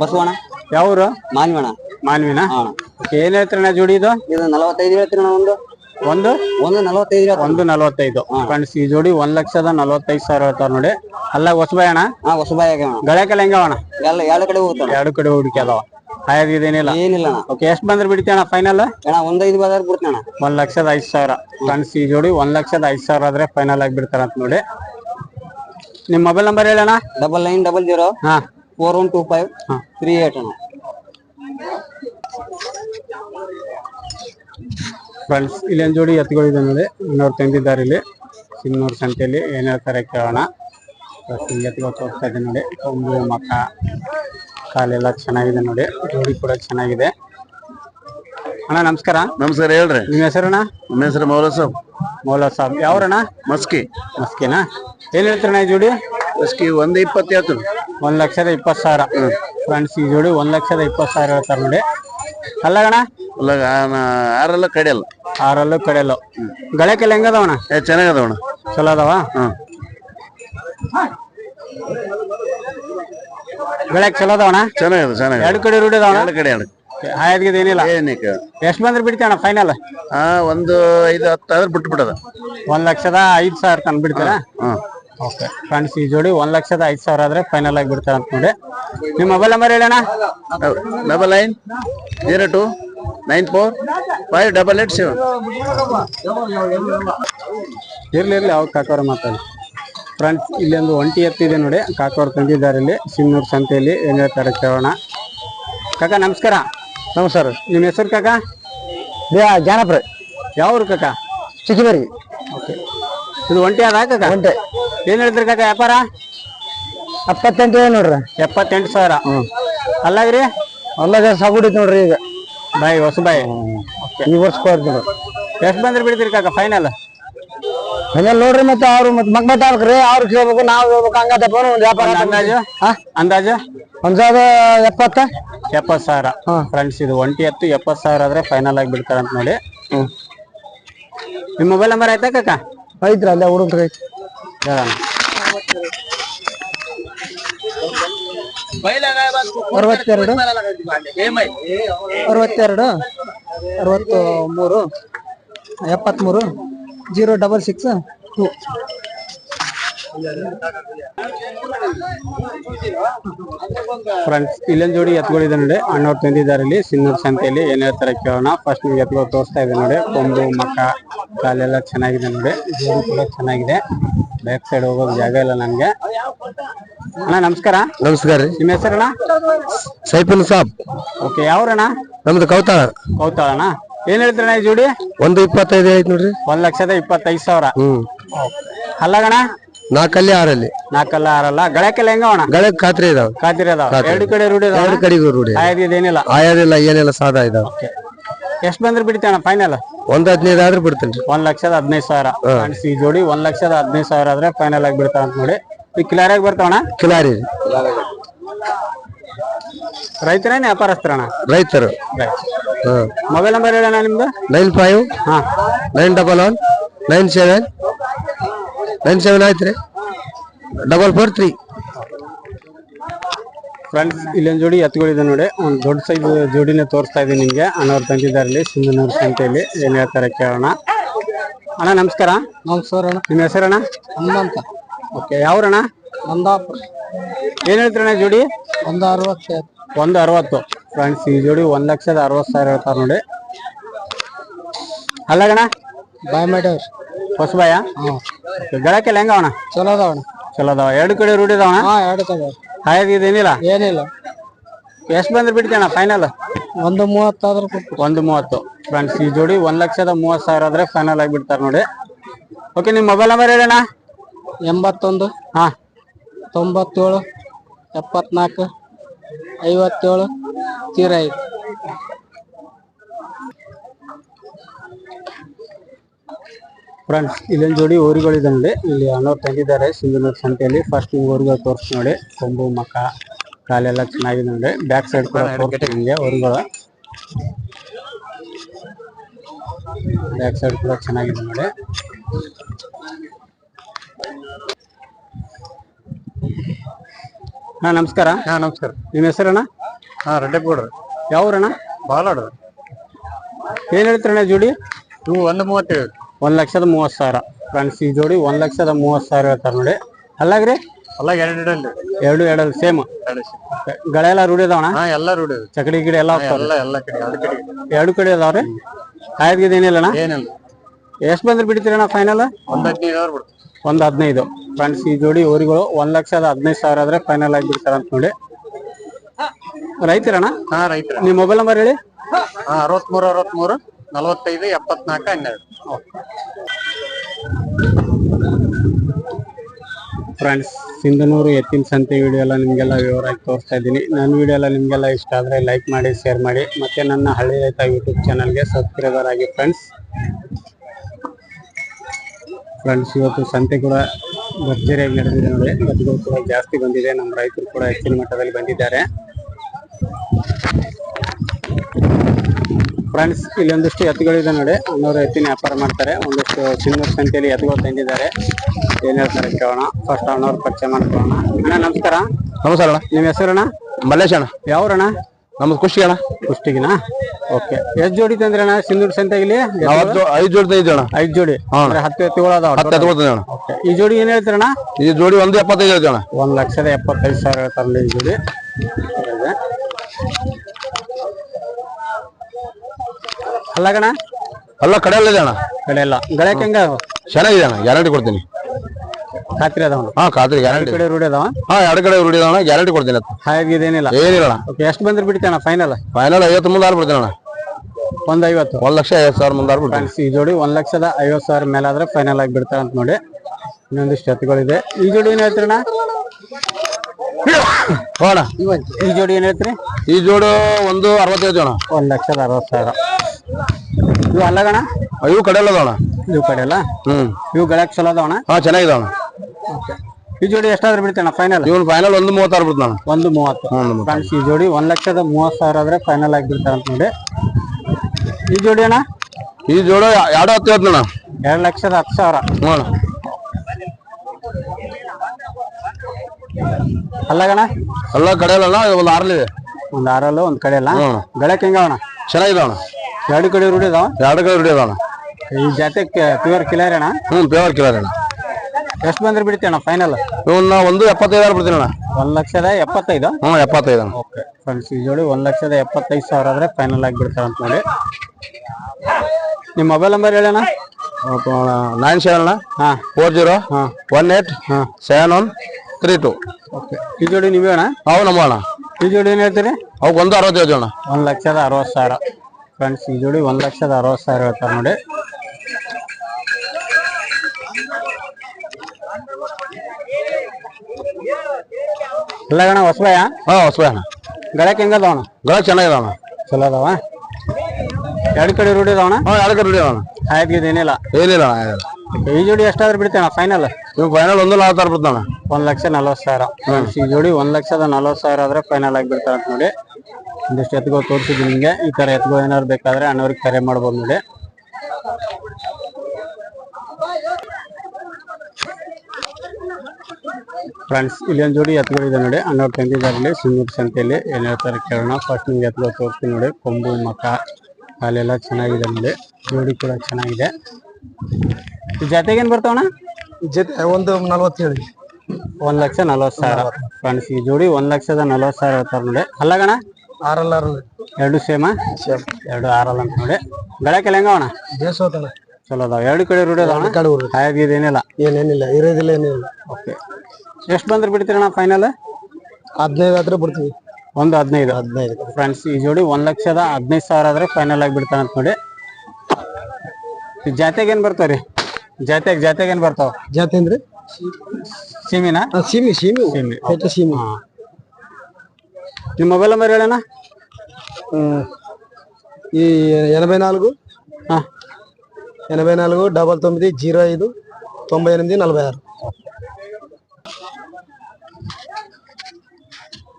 ಬಸವಣ್ಣ. ಯಾವೂರು? ಮಾನ್ವಣ್ಣ ಮಾನ್ವಿನ ಹಾ. ಏನ್ ಹೇಳ್ತಾರಣ್ಣ ಜೋಡಿ ಇದು? ಇದು ನಲವತ್ತೈದು ಹೇಳ್ತೀರಿ ಅಣ್ಣ ಒಂದು. ಒಂದು? ಒಂದು ನಲವತ್ತೈದು ಒಂದು ನಲವತ್ತೈದು. ಫ್ರೆಂಡ್ಸ್ ಈ ಜೋಡಿ ಒಂದ್ ಲಕ್ಷದ ನಲವತ್ತೈದು ಸಾವಿರ ಹೇಳ್ತಾರ ನೋಡಿ. ಅಲ್ಲ ಹೊಸಬಾಯ್ ಅಣ್ಣ? ಹಾ ಹೊಸಬಾಯಿ ಹೆಂಗ ಅಣ್ಣ ಎಲ್ಲ ಎರಡು ಕಡೆ ಹೋಗ್ತಾರೆ ಎರಡು ಕಡೆ ಹುಡುಕಿ ಅದಾವ. ಹಾಯಾಗಿ ಇದೇನಿಲ್ಲ ಏನಿಲ್ಲ ಓಕೆ ಎಷ್ಟು ಬಂದ್ರೆ ಬಿಡ್ತೀಯಣ್ಣ ಫೈನಲ್ ಅಣ್ಣ ಒಂದ್ ಐದು ಬಾದಾರ್ ಬಿಡ್ತೀನಿ ಒಂದ್ ಲಕ್ಷದ ಐದ್ ಸಾವಿರ. ಫ್ರೆಂಡ್ಸ್ ಈ ಜೋಡಿ ಒಂದ್ ಲಕ್ಷದ ಐದ್ ಸಾವಿರ ಆದ್ರೆ ಫೈನಲ್ ಆಗಿ ಬಿಡ್ತಾರಂತ ನೋಡಿ. ನಿಮ್ ಮೊಬೈಲ್ ನಂಬರ್ ಹೇಳಣ್ಣ ಡಬಲ್ ನೈನ್ ಡಬಲ್ ಜೀರೋ ಹಾ. ಫೋರ್ ಒನ್ ಟೂ ಫೈವ್ ಹಾ. ತ್ರೀ ಏಟ್ ಅಣ್ಣ. ಫ್ರೆಂಡ್ಸ್ ಇಲ್ಲೊಂದ್ ಜೋಡಿ ಎತ್ತುಗಳಿದೆ ನೋಡಿ. ಇನ್ನೋರು ತಂದಿದ್ದಾರೆ ಇಲ್ಲಿ. ಸಿನ್ನೂರು ಸಂತೆಯಲ್ಲಿ ಏನ್ ಹೇಳ್ತಾರೆ ಕೇಳೋಣ. ಎತ್ತುಗಳು ತೋರಿಸ್ತಾ ಇದೆ ನೋಡಿ. ಕೊಂಬು ಮಕ್ಕ ಕಾಲೆಲ್ಲ ಚೆನ್ನಾಗಿದೆ ನೋಡಿ. ಜೋಡಿ ಕೂಡ ಚೆನ್ನಾಗಿದೆ. ಅಣ್ಣ ನಮಸ್ಕಾರ. ನಮಸ್ಕಾರ ಹೇಳ್ರಿ. ನಿಮ್ಮ ಹೆಸರಣ್ಣ? ನಿಮ್ಮ ಹೆಸರು ಮೌಲ ಸಾಬ್ ಮೌಲ ಸಾಬ್ ಯಾವ್ರಣ್ಣ? ಮಸ್ಕಿ. ಮಸ್ಕಿನಾ? ಏನ್ ಹೇಳ್ತಾರಣ್ಣ ಈ ಜೋಡಿ? ಮಸ್ಕಿ ಒಂದು ಇಪ್ಪತ್ತು ಹೇಳ್ತು ಒಂದ್ ಲಕ್ಷದ ಇಪ್ಪತ್ತು ಸಾವಿರ. ಫ್ರೆಂಡ್ಸ್ ಈ ಜೋಡಿ ಒಂದ್ ಲಕ್ಷದ ಇಪ್ಪತ್ತು ಸಾವಿರ ಹೇಳ್ತಾರೆ ನೋಡಿ. ಅಲ್ಲಗಣ ಅಲ್ಲ ಯಾರೆಲ್ಲ ಕಡಿಯಲ್ಲ. ಆರಲ್ಲೂ ಕಡೆಯಲ್ಲ. ಗಳಕ್ಕೆಲ್ಲ ಹೆಂಗದವಣ ಏ ಚೆನ್ನಾಗದವಣ ಚಲೋ ಅದಾವ? ಹ್ಮ್. ಗಳಕ್ ಚಲೋ ಅದಾವಣ ಚೆನ್ನಾಗದ ಚೆನ್ನಾಗದ. ಎರಡು ಕಡೆ ರೂಢಿ ಅದಾವಣ ಎರಡು ಕಡೆ ಎರಡು ಹಾಯದ್ಗಿದ ಏನಿಲ್ಲ? ಏನಕ್ಕೆ? ಎಷ್ಟು ಬಂದ್ರೆ ಬಿಡ್ತೀಯಣ್ಣ ಫೈನಲ್ ಹಾಂ ಒಂದು ಐದು ಹತ್ತು ಆದ್ರೆ ಬಿಟ್ಟು ಬಿಡದ ಒಂದ್ ಲಕ್ಷದ ಐದು ಸಾವಿರ ತನಕ ಬಿಡ್ತೀರಾ? ಹ್ಮ್. ಓಕೆ ಫ್ರೆಂಡ್ಸ್ ಈ ಜೋಡಿ ಒಂದ್ ಲಕ್ಷದ ಐದ್ ಸಾವಿರ ಆದ್ರೆ ಫೈನಲ್ ಆಗಿ ಬಿಡ್ತಾರೆ ಅಂತ ನೋಡಿ ನಿಮ್ಮ ಮೊಬೈಲ್ ನಂಬರ್ ಹೇಳೋಣ double nine zero two nine four five double eight seven ಇರ್ಲಿ ಇರ್ಲಿ ಅವ್ರು ಕಾಕೋರ ಮಾತಾಡಿ. ಫ್ರೆಂಡ್ಸ್ ಇಲ್ಲಿ ಒಂದು ಒಂಟಿ ಎತ್ತಿದೆ ನೋಡಿ. ಕಾಕೋರು ತಂದಿದ್ದಾರೆ ಇಲ್ಲಿ. ಸಿನ್ನೂರು ಸಂತೆಯಲ್ಲಿ ಏನ್ ಹೇಳ್ತಾರೆ ಕೇಳೋಣ. ಕಾಕ ನಮಸ್ಕಾರ. ನಮಸ್ಕಾರ. ನಿಮ್ಮ ಹೆಸರು ಕಾಕ? ಜಾನಪುರ. ಯಾವ್ರು ಕಾಕ? ಚಿಕ್ಕಬರಿ ಓಕೆ ಇದು ಒಂಟಿ ಅದ ಕಾಕ ಒಂಟೆ. ಏನ್ ಹೇಳಿದ್ರಿ ಕಾಕ ವ್ಯಾಪಾರ? ಎಪ್ಪತ್ತೆಂಟು ನೋಡ್ರಿ? ಎಪ್ಪತ್ತೆಂಟು ಸಾವಿರ. ಅಲ್ಲಾಗ್ರಿ? ಅಲ್ಲಾಗ ಸಾಗುಡಿತ್ ನೋಡ್ರಿ ಈಗ. ಬಾಯ್ ಹೊಸ ಬಾಯ್. ಈ ವರ್ಷ ಕೊಡ್ತೀನಿ ಎಷ್ಟು ಬಂದ್ರೆ ಬಿಡ್ತೀರಿ ಕಾಕ ಫೈನಲ್ ಫೈನಲ್ ನೋಡ್ರಿ ಮತ್ತೆ ಅವ್ರು ಮತ್ತೆ ಮಗ್ ಮತ್ತೆ ಆಗ್ಬೇಕ್ರಿ ಅವ್ರು ಕೇಳ್ಬೇಕು ನಾವು ಹೇಳ್ಬೇಕು ಹಂಗದಪ್ಪ ಒಂದು ವ್ಯಾಪಾರ ಅಂದಾಜು? ಹಾ? ಅಂದಾಜು? ಒಂದ್ ಸಾವಿರದ ಎಪ್ಪತ್ತ? ಎಪ್ಪತ್ತು ಸಾವಿರ. ಫ್ರೆಂಡ್ಸ್ ಇದು ಒಂಟಿ ಎತ್ತು ಎಪ್ಪತ್ತು ಸಾವಿರ ಆದ್ರೆ ಫೈನಲ್ ಆಗಿ ಬಿಡ್ತಾರಂತ ನೋಡಿ. ನಿಮ್ಮ ಮೊಬೈಲ್ ನಂಬರ್ ಆಯ್ತಾ ಕಾಕ? ಐತ್ರಿ ಅಲ್ಲೇ ಹುಡುಗ್ರಿ ಐತಿ ಹೇಳೋಣ ಅರವತ್ತೆರಡು ಅರವತ್ತೆರಡು ಅರವತ್ತು ಮೂರು ಎಪ್ಪತ್ಮೂರು zero double six two friends ಇಲ್ಲೊಂದು ಜೋಡಿ ಎತ್ಗಳಿದೆ ನೋಡಿ. ಅಣ್ಣವ್ರು ತಂದಿದ್ದಾರೆ ಇಲ್ಲಿ. ಸಿನ್ನೂರ್ ಸಂತೆಯಲ್ಲಿ ಏನ್ ಹೇಳ್ತಾರೆ ಕೇಳೋಣ. ಫಸ್ಟ್ ನಿಮ್ಗೆ ಎತ್ಗಳು ತೋರಿಸ್ತಾ ಇದೆ ನೋಡಿ. ಕೊಂಬು ಮಕ್ಕ ಕಾಲೆಲ್ಲ ಚೆನ್ನಾಗಿದೆ ನೋಡಿ. ಜೋಡಿ ಕೂಡ ಚೆನ್ನಾಗಿದೆ. ಬ್ಯಾಕ್ ಸೈಡ್ ಹೋಗೋದು ಜಾಗ ಇಲ್ಲ ನನ್ಗೆ. ಅಣ್ಣ ನಮಸ್ಕಾರ. ನಮಸ್ಕಾರ ರೀ. ನಿಮ್ಮ ಹೆಸರಣ್ಣ? ಸೈಫುಲ್ ಸಾಬ್. ಓಕೆ ಯಾವ್ರಣ್ಣ? ನಮ್ದು ಕೌತಾಳ ಕೌತಾಳಣ್ಣ ಏನ್ ಹೇಳ್ತೀರಣ್ಣ ಈ ಜೋಡಿ? ಒಂದು ಇಪ್ಪತ್ತೈದು ಐತ್ ನೋಡ್ರಿ. ಒಂದ್ ಲಕ್ಷದ ಇಪ್ಪತ್ತೈದು ಸಾವಿರ. ಹ್ಮ್. ಅಲ್ಲಗಣ ನಾಲ್ಕಲ್ಲಿ ಆರಲ್ಲಿ. ನಾಲ್ಕಲ್ಲ ಆರಲ್ಲ? ಗಳಕ್ಕೆಲ್ಲ ಹೆಂಗವಣ ಗಳಕ್ ಖಾತ್ರಿ ಇದಾವೆ. ಖಾತ್ರಿ ಅದಾವ ಎರಡು ಕಡೆ ರೂಢಿ ಎರಡು ಕಡೆಗೂ ರೂಢಿ. ಏನಿಲ್ಲ. ಆಯಾದಿಲ್ಲ ಏನಿಲ್ಲ ಸಾದಾ ಇದಾವೆ. ಎಷ್ಟ್ ಬಂದ್ರೆ ಬಿಡ್ತೇಣ ಫೈನಲ್ ಒಂದ್ ಹದಿನೈದು ಆದ್ರೆ ಬಿಡ್ತೇನೆ ಒಂದ್ ಲಕ್ಷದ ಹದಿನೈದು ಸಾವಿರ. ಫ್ರೆಂಡ್ಸ್ ಈ ಜೋಡಿ ಒಂದ್ ಲಕ್ಷದ ಹದಿನೈದು ಸಾವಿರ ಆದ್ರೆ ಫೈನಲ್ ಆಗಿ ಬಿಡ್ತಾವ ಅಂತ ನೋಡಿ. ಈ ಕ್ಲಿಯರ್ ಆಗಿ ಬರ್ತಾವಣ ಕಿಲಾರಿ. ರೈತರೇನೆ ವ್ಯಾಪಾರಸ್ಥರಣ್ಣ ರೈತರು. ಮೊಬೈಲ್ ನಂಬರ್ ಹೇಳಣ್ಣ ನಿಮ್ದು? ನೈನ್ ಫೈವ್ ಹಾ. Nine double one nine seven nine seven ಆಯ್ತು ರೀ ಡಬಲ್ ಫೋರ್ ತ್ರೀ ಫ್ರೆಂಡ್ಸ್ ಇಲ್ಲೊಂದು ಜೋಡಿ ಎತ್ತುಗಳಿದೆ ನೋಡಿ. ಒಂದು ದೊಡ್ಡ ಸೈಜ್ ಜೋಡಿನೇ ತೋರಿಸ್ತಾ ಇದೀನಿ ನಿಮಗೆ. ಅಣ್ಣವ್ರು ತಂದಿದ್ದಾರೆ ಇಲ್ಲಿ ಸಿಂಧನೂರು ಸಂತೆಯಲ್ಲಿ. ಏನು ಹೇಳ್ತಾರೆ ಕೇಳೋಣ. ಅಣ್ಣ ನಮಸ್ಕಾರ. ನಮಸ್ಕಾರ ಅಣ್ಣ. ನಿಮ್ಮ ಹೆಸರಣ್ಣ ಹನುಮಂತ ಓಕೆ ಯಾವ್ರಣ್ಣ ನಂದಾಪುರ. ಏನು ಹೇಳ್ತೀರಣ್ಣ ಜೋಡಿ? ಒಂದು ಅರವತ್ತು ಒಂದು ಅರವತ್ತು. ಫ್ರೆಂಡ್ಸ್ ಈ ಜೋಡಿ ಒಂದು ಲಕ್ಷದ ಅರವತ್ತು ಸಾವಿರ ಹೇಳ್ತಾರೆ ನೋಡಿ. ಅಲ್ಲಗಣ ಬಾಯ್ ಮಾಡ್ಯಾವ್ರಿ ಹೊಸಬಾಯ ಗಳಕ್ಕೆಲ್ಲ ಹೆಂಗವಣ ಚಲೋ ಅದಾವಣ ಚಲೋ ಅದಾವ ಎರಡು ಕಡೆ ರೂಢಿ ಅದಾವಣ ಹಾ ಎರಡು ತಗೋ ಹಾಯಾಗಿದೇನಿಲ್ಲ ಏನಿಲ್ಲ. ಎಷ್ಟು ಬಂದ್ರೆ ಬಿಡ್ತೇಣ ಫೈನಲ್ ಒಂದು ಮೂವತ್ತಾದ್ರೂ ಒಂದು ಮೂವತ್ತು. ಫ್ರೆಂಡ್ಸ್ ಈ ಜೋಡಿ ಒಂದ್ ಲಕ್ಷದ ಮೂವತ್ತು ಸಾವಿರ ಆದ್ರೆ ಫೈನಲ್ ಆಗಿ ಬಿಡ್ತಾರೆ ನೋಡಿ. ಓಕೆ ನಿಮ್ಮ ಮೊಬೈಲ್ ನಂಬರ್ ಹೇಳಣ್ಣ? ಎಂಬತ್ತೊಂದು ಹಾ. ತೊಂಬತ್ತೇಳು ಎಪ್ಪತ್ನಾಲ್ಕು ಐವತ್ತೇಳು ತೀರ ಐದು. ಫ್ರೆಂಡ್ಸ್ ಇಲ್ಲೊಂದು ಜೋಡಿ ಊರುಗಳಿದೆ ನೋಡಿ. ಇಲ್ಲಿ ಅಣ್ಣವ್ರು ತಂದಿದ್ದಾರೆ ಸಿಂಧನೂರು ಸಂತೆಯಲ್ಲಿ. ಫಸ್ಟ್ ನಿಮ್ಗೆ ಊರುಗಳು ತೋರಿಸಿ ನೋಡಿ. ಕೊಂಬು ಮಕ ಕಾಲೆಲ್ಲ ಚೆನ್ನಾಗಿದೆ ನೋಡಿ. ಬ್ಯಾಕ್ ಸೈಡ್ ಕೂಡ ನಿಮಗೆ ಊರುಗಳು. ಬ್ಯಾಕ್ ಸೈಡ್ ಕೂಡ ಚೆನ್ನಾಗಿದೆ ನೋಡಿ. ಹಾ ನಮಸ್ಕಾರ. ಹಾ ನಮಸ್ಕಾರ. ನಿಮ್ಮ ಹೆಸರಣ್ಣ? ಹಾ ಯಾವ ಊರಣ್ಣ ಬಾಲಾಡ ಏನ್ ಹೇಳ್ತೀರಣ್ಣ ಜೋಡಿ? ಇವು ಒಂದು ಮೂವತ್ತೇಳು. ಒಂದ್ ಲಕ್ಷದ ಮೂವತ್ತು ಸಾವಿರ. ಫ್ರೆಂಡ್ಸ್ ಈ ಜೋಡಿ ಒಂದ್ ಲಕ್ಷದ ಮೂವತ್ತು ಸಾವಿರ ಹೇಳ್ತಾರೆ ನೋಡಿ. ಅಲ್ಲಾಗ್ರಿ? ಅಲ್ಲ ಎರಡು ಇಡಲ್ಲ ಎರಡು ಎರಡಲ್ಲಿ ಸೇಮ್ ಗಳೆಲ್ಲ ರೂಢಿ ಅದಾವಣ ಎಲ್ಲ ರೂಢಿ ಚಕಡಿ ಗಿಡ ಎಲ್ಲ ಎಲ್ಲ ಎಲ್ಲ ಕಡೆ ಎರಡು ಕಡೆ. ಎರಡು ಅದಾವ್ರಿ? ಕಾಯ್ದು ಏನಿಲ್ಲಣ ಏನಿಲ್ಲ. ಎಷ್ಟು ಬಂದ್ರೆ ಬಿಡ್ತೀರಣ್ಣ ಫೈನಲ್ ಒಂದ್ ಹದಿನೈದು ಒಂದ್ ಹದಿನೈದು. ಫ್ರೆಂಡ್ಸ್ ಈ ಜೋಡಿ ಊರಿಗಳು ಒಂದ್ ಲಕ್ಷದ ಹದಿನೈದು ಸಾವಿರ ಆದ್ರೆ ಫೈನಲ್ ಆಗಿ ಬಿಡ್ತಾರ ಅಂತ ನೋಡಿ. ರೈತರಣ್ಣ? ಹಾ ರೈತರ ನಿಮ್ಮ ಮೊಬೈಲ್ ನಂಬರ್ ಹೇಳಿ? ಅರವತ್ಮೂರು ಅರವತ್ಮೂರು. ನಲವತ್ತೈದು, ಎಪ್ಪತ್ನಾಲ್ಕು, ಹನ್ನೆರಡು. ಫ್ರೆಂಡ್ಸ್ ಸಿಂಧನೂರು ಎತ್ತಿನ ಸಂತೆ ವಿಡಿಯೋ ಎಲ್ಲ ನಿಮಗೆಲ್ಲ ವಿವರವಾಗಿ ತೋರಿಸ್ತಾ ಇದ್ದೀನಿ. ನನ್ನ ವಿಡಿಯೋ ಎಲ್ಲ ನಿಮಗೆಲ್ಲ ಇಷ್ಟ ಆದರೆ ಲೈಕ್ ಮಾಡಿ ಶೇರ್ ಮಾಡಿ. ಮತ್ತು ನನ್ನ ಹಳ್ಳಿ ರೈತ ಯೂಟ್ಯೂಬ್ ಚಾನಲ್ಗೆ ಸಬ್ಸ್ಕ್ರೈಬರ್ ಆಗಿ ಫ್ರೆಂಡ್ಸ್ ಫ್ರೆಂಡ್ಸ್ ಇವತ್ತು ಸಂತೆ ಕೂಡ ಭರ್ಜರಿಯಾಗಿ ನಡೆದಿದೆ ನೋಡಿ. ಗದ್ದೆಗಳು ಕೂಡ ಜಾಸ್ತಿ ಬಂದಿದೆ. ನಮ್ಮ ರೈತರು ಕೂಡ ಹೆಚ್ಚಿನ ಮಟ್ಟದಲ್ಲಿ ಬಂದಿದ್ದಾರೆ. ಫ್ರೆಂಡ್ಸ್ ಇಲ್ಲಿ ಒಂದಿಷ್ಟು ಎತ್ತುಗಳಿದೆ ನೋಡಿ. ಅನ್ನೋರು ಎತ್ತಿನ ವ್ಯಾಪಾರ ಮಾಡ್ತಾರೆ. ಒಂದಿಷ್ಟು ಚಿನ್ನೂರು ಸಂತೆಯಲ್ಲಿ ಎತ್ತುಗಳು ತಂದಿದ್ದಾರೆ. ಏನ್ ಹೇಳ್ತಾರೆ ಕೇಳೋಣ. ಫಸ್ಟ್ ಅಣ್ಣವ್ರ ಪರಿಚಯ ಮಾಡ್ಕೊಳ್ಳೋಣ. ಅಣ್ಣ ನಮಸ್ಕಾರ. ನಮಸ್ಕಾರ ಅಣ್ಣ. ನಿಮ್ಮ ಹೆಸರಣ್ಣ? ಮಲ್ಲೇಶ್ ಅಣ್ಣ. ಯಾವ್ರಣ್ಣ? ನಮ್ದು ಖುಷಿ ಅಣ್ಣ. ಕುಷ್ಟಿಗಿನ? ಓಕೆ ಎಷ್ಟು ಜೋಡಿ ತಂದ್ರಣ್ಣ ಸಿಂಧೂರ್ ಸಂತೆ ಇಲ್ಲಿ ಐದು ಜೋಡಿ ಐದು ಅಣ್ಣ. ಐದ್ ಜೋಡಿ? ಅಂದ್ರೆ ಹತ್ತು ಎತ್ತುಗಳು ಅದಾವ ಅಣ್ಣ. ಈ ಜೋಡಿ ಏನ್ ಹೇಳ್ತಾರಣ್ಣ ಈ ಜೋಡಿ ಒಂದು ಎಪ್ಪತ್ತೈದು ಐತಿ ಅಣ್ಣ. ಒಂದ್ ಲಕ್ಷದ ಎಪ್ಪತ್ತೈದು ಸಾವಿರ ಹೇಳ್ತಾರಲ್ಲ ಈ ಜೋಡಿ. ಇದೆ. ಕಡೆ ಎಲ್ಲ ಕಡೆಯಲ್ಲಿದೆ ಅಣ್ಣ. ಕಡೆ ಎಲ್ಲ ಗಳಕ್ಕೆ ಹೆಂಗ ಚೆನ್ನಾಗಿದೆ ಅಣ್ಣ ಗ್ಯಾರಂಟಿ ಕೊಡ್ತೀನಿ. ಖಾತ್ರಿ ಅದಾವ ಹಾ ಖಾತ್ರಿ ಗ್ಯಾರಂಟಿ ಕಡೆ ರೂಢಿ ಅದಾವ? ಹಾ ಎರಡು ಕಡೆ ರೂಢಿ ಅಣ್ಣ ಗ್ಯಾರಂಟಿ ಕೊಡ್ತೀನಿ ಅಂತ ಹಾಗಿದೇನಿಲ್ಲ ಏನಿಲ್ಲ. ಓಕೆ ಎಷ್ಟು ಬಂದ್ರೆ ಬಿಡ್ತೇಣ ಫೈನಲ್ ಫೈನಲ್ ಐವತ್ತು ಮುಂದೆ ಆಡ್ಬಿಡ್ತೀನಿ ಅಣ್ಣ. ಒಂದ್ ಐವತ್ತು. ಒಂದ್ ಲಕ್ಷ ಐವತ್ತು ಸಾವಿರ ಮುಂದೆ ಆಡ್ಬಿಡ್ತೀನಿ ಫ್ರೆಂಡ್ಸ್ ಈ ಜೋಡಿ ಒಂದ್ ಲಕ್ಷದ ಐವತ್ತು ಸಾವಿರ ಮೇಲೆ ಆದ್ರೆ ಫೈನಲ್ ಆಗಿ ಬಿಡ್ತಾರೆ ಅಂತ ನೋಡಿ. ಇನ್ನೊಂದಿಷ್ಟು ಎತ್ತುಗಳಿದೆ. ಈ ಜೋಡಿ ಏನ್ ಹೇಳ್ತೀರಣ್ಣ? ಹೋಣ ಈ ಜೋಡಿ ಏನ್ ಹೇಳ್ತೀರಿ? ಈ ಜೋಡು ಒಂದು ಅರವತ್ತೈದು ಅಣ್ಣ. ಒಂದ್ ಲಕ್ಷದ ಅರವತ್ತು ಸಾವಿರ. ಇವು ಅಲ್ಲಗಣ ಇವು ಕಡೆಯಲ್ಲ ಅಣ್ಣ ಇವು ಕಡೆ ಅಲ್ಲ ಹ್ಮ್. ಇವು ಗಳಕ್ ಚಲೋ ಅದಾವಣ ಹಾ ಚೆನ್ನಾಗಿದೆ ಅಣ್ಣ ಈ ಜೋಡಿ ಎಷ್ಟಾದ್ರೂ ಬಿಡ್ತೇಣ ಫೈನಲ್ ಇವನು ಫೈನಲ್ ಒಂದು ಮೂವತ್ತಾರು ಬಿಡ್ತಾನ ಒಂದು ಮೂವತ್ತು. ಫ್ರೆಂಡ್ಸ್ ಈ ಜೋಡಿ ಒಂದ್ ಲಕ್ಷದ ಮೂವತ್ತು ಸಾವಿರ ಆದ್ರೆ ಫೈನಲ್ ಆಗಿ ಬಿಡ್ತಾರೆ ಅಂತ ನೋಡಿ. ಈ ಜೋಡಿ ಅಣ್ಣ? ಈ ಜೋಡಿ ಎರಡು ಹತ್ತು ಇವತ್ತು ಎರಡು ಲಕ್ಷದ ಹತ್ತು ಸಾವಿರ. ನೋಡ ಅಲ್ಲಗಣ ಎಲ್ಲ ಕಡೆಯಲ್ಲ ಒಂದು ಆರಲ್ಲಿ ಒಂದು ಆರಲ್ಲ ಒಂದು ಕಡೆ ಅಲ್ಲ ಗಳಕ್ಕೆ ಗಳಕ್ ಹೆಂಗವಣ ಚೆನ್ನಾಗಿದೆ ಅಣ್ಣ ಎರಡು ಕಡೆ ರೂಢಿ ಅದಾವ ಎರಡು ಕಡೆ ರೂಢಿ ಅದಾವ ಅಣ್ಣ ಈ ಜಾತಿ ಪ್ಯೂರ್ ಕಿಲಾರಿ ಅಣ್ಣ? ಹ್ಞೂ ಪೇವರ್ ಕಿಲರ್ ಅಣ್ಣ. ಎಷ್ಟು ಬಂದ್ರೆ ಬಿಡ್ತೀಯಣ್ಣ ಫೈನಲ್ ಇವನ್ನ ಒಂದು ಎಪ್ಪತ್ತೈದು ಸಾವಿರ ಬಿಡ್ತೀನಿ ಅಣ್ಣ ಒಂದ್ ಲಕ್ಷದ ಎಪ್ಪತ್ತೈದು? ಹ್ಞೂ ಎಪ್ಪತ್ತೈದು ಅಣ್ಣ. ಓಕೆ ಫ್ರೆಂಡ್ಸ್ ಈ ಜೋಡಿ ಒಂದ್ ಲಕ್ಷದ ಎಪ್ಪತ್ತೈದು ಸಾವಿರ ಆದ್ರೆ ಫೈನಲ್ ಆಗಿ ಬಿಡ್ತಾರೆ ಅಂತ ನೋಡಿ. ನಿಮ್ಮ ಮೊಬೈಲ್ ನಂಬರ್ ಹೇಳಣ್ಣ ನೈನ್ ಸೆವೆನ್ ಅಣ್ಣ. ಹಾ. ಫೋರ್ ಜೀರೋ ಹಾ. ಒನ್ ಏಟ್ ಹಾ. Seven one three two okay ಈ ಜೋಡಿ ನೀವೇ ಅಣ್ಣ? ಅವು ನಮ್ಮ ಅಣ್ಣ. ಈ ಜೋಡಿ ಏನು ಹೇಳ್ತೀರಿ? ಅವಕ್ಕೆ ಒಂದು ಅರವತ್ತೈದು ಅಣ್ಣ. ಒಂದ್ ಲಕ್ಷದ ಅರವತ್ತು ಸಾವಿರ. ಫ್ರೆಂಡ್ಸ್ ಈ ಜೋಡಿ ಒಂದ್ ಲಕ್ಷದ ಅರವತ್ತು ಸಾವಿರ ಹೇಳ್ತಾರೆ ನೋಡಿ. ಇಲ್ಲ ಅಣ್ಣ ಹೊಸಬಯ ಹಾಂ ಹೊಸಬಯ ಅಣ್ಣ. ಗಳಕ್ಕೆ ಹೆಂಗದ ಅಣ್ಣ? ಗಳ ಚೆನ್ನಾಗಿದೆ ಅಣ್ಣ. ಚಲೋ ಅದಾವ? ಎರಡು ಕಡೆ ರೂಢಿ ಅದಾವಣ ಹಾಂ ಎರಡು ಕಡೆ ಅಣ್ಣ. ಆಯ್ತು ಏನಿಲ್ಲ. ಏನಿಲ್ಲ. ಈ ಜೋಡಿ ಎಷ್ಟಾದ್ರೂ ಬಿಡ್ತೇಣ ಫೈನಲ್ ನೀವು ಫೈನಲ್ ಒಂದು ಲಾಭ ಬಿಡ್ತ ಒಂದು ಲಕ್ಷ ನಲ್ವತ್ತು ಸಾವಿರ. ಫ್ರೆಂಡ್ಸ್ ಈ ಜೋಡಿ ಒಂದ್ ಲಕ್ಷದ ನಲ್ವತ್ತು ಸಾವಿರ ಆದ್ರೆ ಫೈನಲ್ ಆಗಿ ಬಿಡ್ತಾರೆ ಅಂತ ನೋಡಿ. ಒಂದಿಷ್ಟು ಎತ್ಗೋ ತೋರಿಸಿದ್ವಿ ನಿಮಗೆ ಈ ತರ ಎತ್ಗೋ ಏನಾದ್ರು ಬೇಕಾದ್ರೆ ಅಣ್ಣವ್ರಿಗೆ ಕರೆ ಮಾಡ್ಬೋದು ನೋಡಿ. ಫ್ರೆಂಡ್ಸ್ ಇಲ್ಲೊಂದು ಜೋಡಿ ಎತ್ತುಗಳಿದೆ ನೋಡಿ. ಅಣ್ಣವ್ರು ತಂದಿದ್ದಾರೆ ಇಲ್ಲಿ ಸಿಂಗೂರ್ ಸಂತೆಯಲ್ಲಿ ಏನು ಹೇಳ್ತಾರೆ ಕೇಳೋಣ. ಫಸ್ಟ್ ನಿಮ್ಗೆ ಎತ್ಗೋ ತೋರಿಸ್ತೀನಿ ನೋಡಿ. ಕೊಂಬು ಮಕ ಅಲ್ಲೆಲ್ಲ ಚೆನ್ನಾಗಿದೆ ನೋಡಿ. ಜೋಡಿ ಕೂಡ ಚೆನ್ನಾಗಿದೆ. ಈ ಜೊತೆಗೆ ಏನ್ ಬರ್ತಾವಣ್ಣ? ಜೊತೆ ಒಂದು ನಲ್ವತ್ತು ಹೇಳಿ. ಒಂದ್ ಲಕ್ಷ ನಲ್ವತ್ತು ಸಾವಿರ. ಫ್ರೆಂಡ್ಸ್ ಈ ಜೋಡಿ ಒಂದು ಲಕ್ಷದ ನಲ್ವತ್ತು ಸಾವಿರ ಹೇಳ್ತಾರೆ ನೋಡಿ. ಅಲ್ಲಗಣ ಆರಲ್ಲ ಆರಲ್ಲ. ಎರಡು ಸೇಮ? ಎರಡು ಆರಲ್ಲ ಅಂತ ನೋಡಿ. ಗಳಕ್ಕೆಲ್ಲ ಹೆಂಗವಣ ದೇಶೋತನ ಚಲೋ ಅದಾವ. ಎರಡು ಕಡೆ ರೂಢಿ ಕಡೆ ಊರು ಏನಿಲ್ಲ? ಏನೇನಿಲ್ಲ ಇರೋದಿಲ್ಲ ಏನಿಲ್ಲ ಓಕೆ. ಎಷ್ಟು ಬಂದ್ರೆ ಬಿಡ್ತೀರಣ್ಣ ಫೈನಲ್ ಹದಿನೈದು ಆದ್ರೆ ಬಿಡ್ತೀವಿ. ಒಂದು ಹದಿನೈದು. ಹದಿನೈದು. ಫ್ರೆಂಡ್ಸ್ ಈ ಜೋಡಿ ಒಂದ್ ಲಕ್ಷದ ಹದಿನೈದು ಸಾವಿರ ಆದ್ರೆ ಫೈನಲ್ ಆಗಿ ಬಿಡ್ತಾನೆ ಅಂತ ನೋಡಿ. ಈ ಜಾತ್ಯಾಗ ಏನ್ ಬರ್ತಾವ್ರಿ? ಜಾತ್ಯಾಗ ಜಾತ್ಯಾಗ ಏನ್ ಬರ್ತಾವ? ಜಾತಿ ಅಂದ್ರೆ? ಸೀಮಿನ? ಸೀಮಿ ಸೀಮಿ. ಸೀಮಿ. ಸೀಮಿ. ನಿಮ್ಮ ಮೊಬೈಲ್ ನಂಬರ್ ಹೇಳಣ್ಣ ಹ್ಮ್. ఈ ఎనభై నాలుగు ಹಾ ఎనభై నాలుగు డబల్ తొమ్మిది జీరో ఐదు తొంభై ఎనిమిది నలభై ఆరు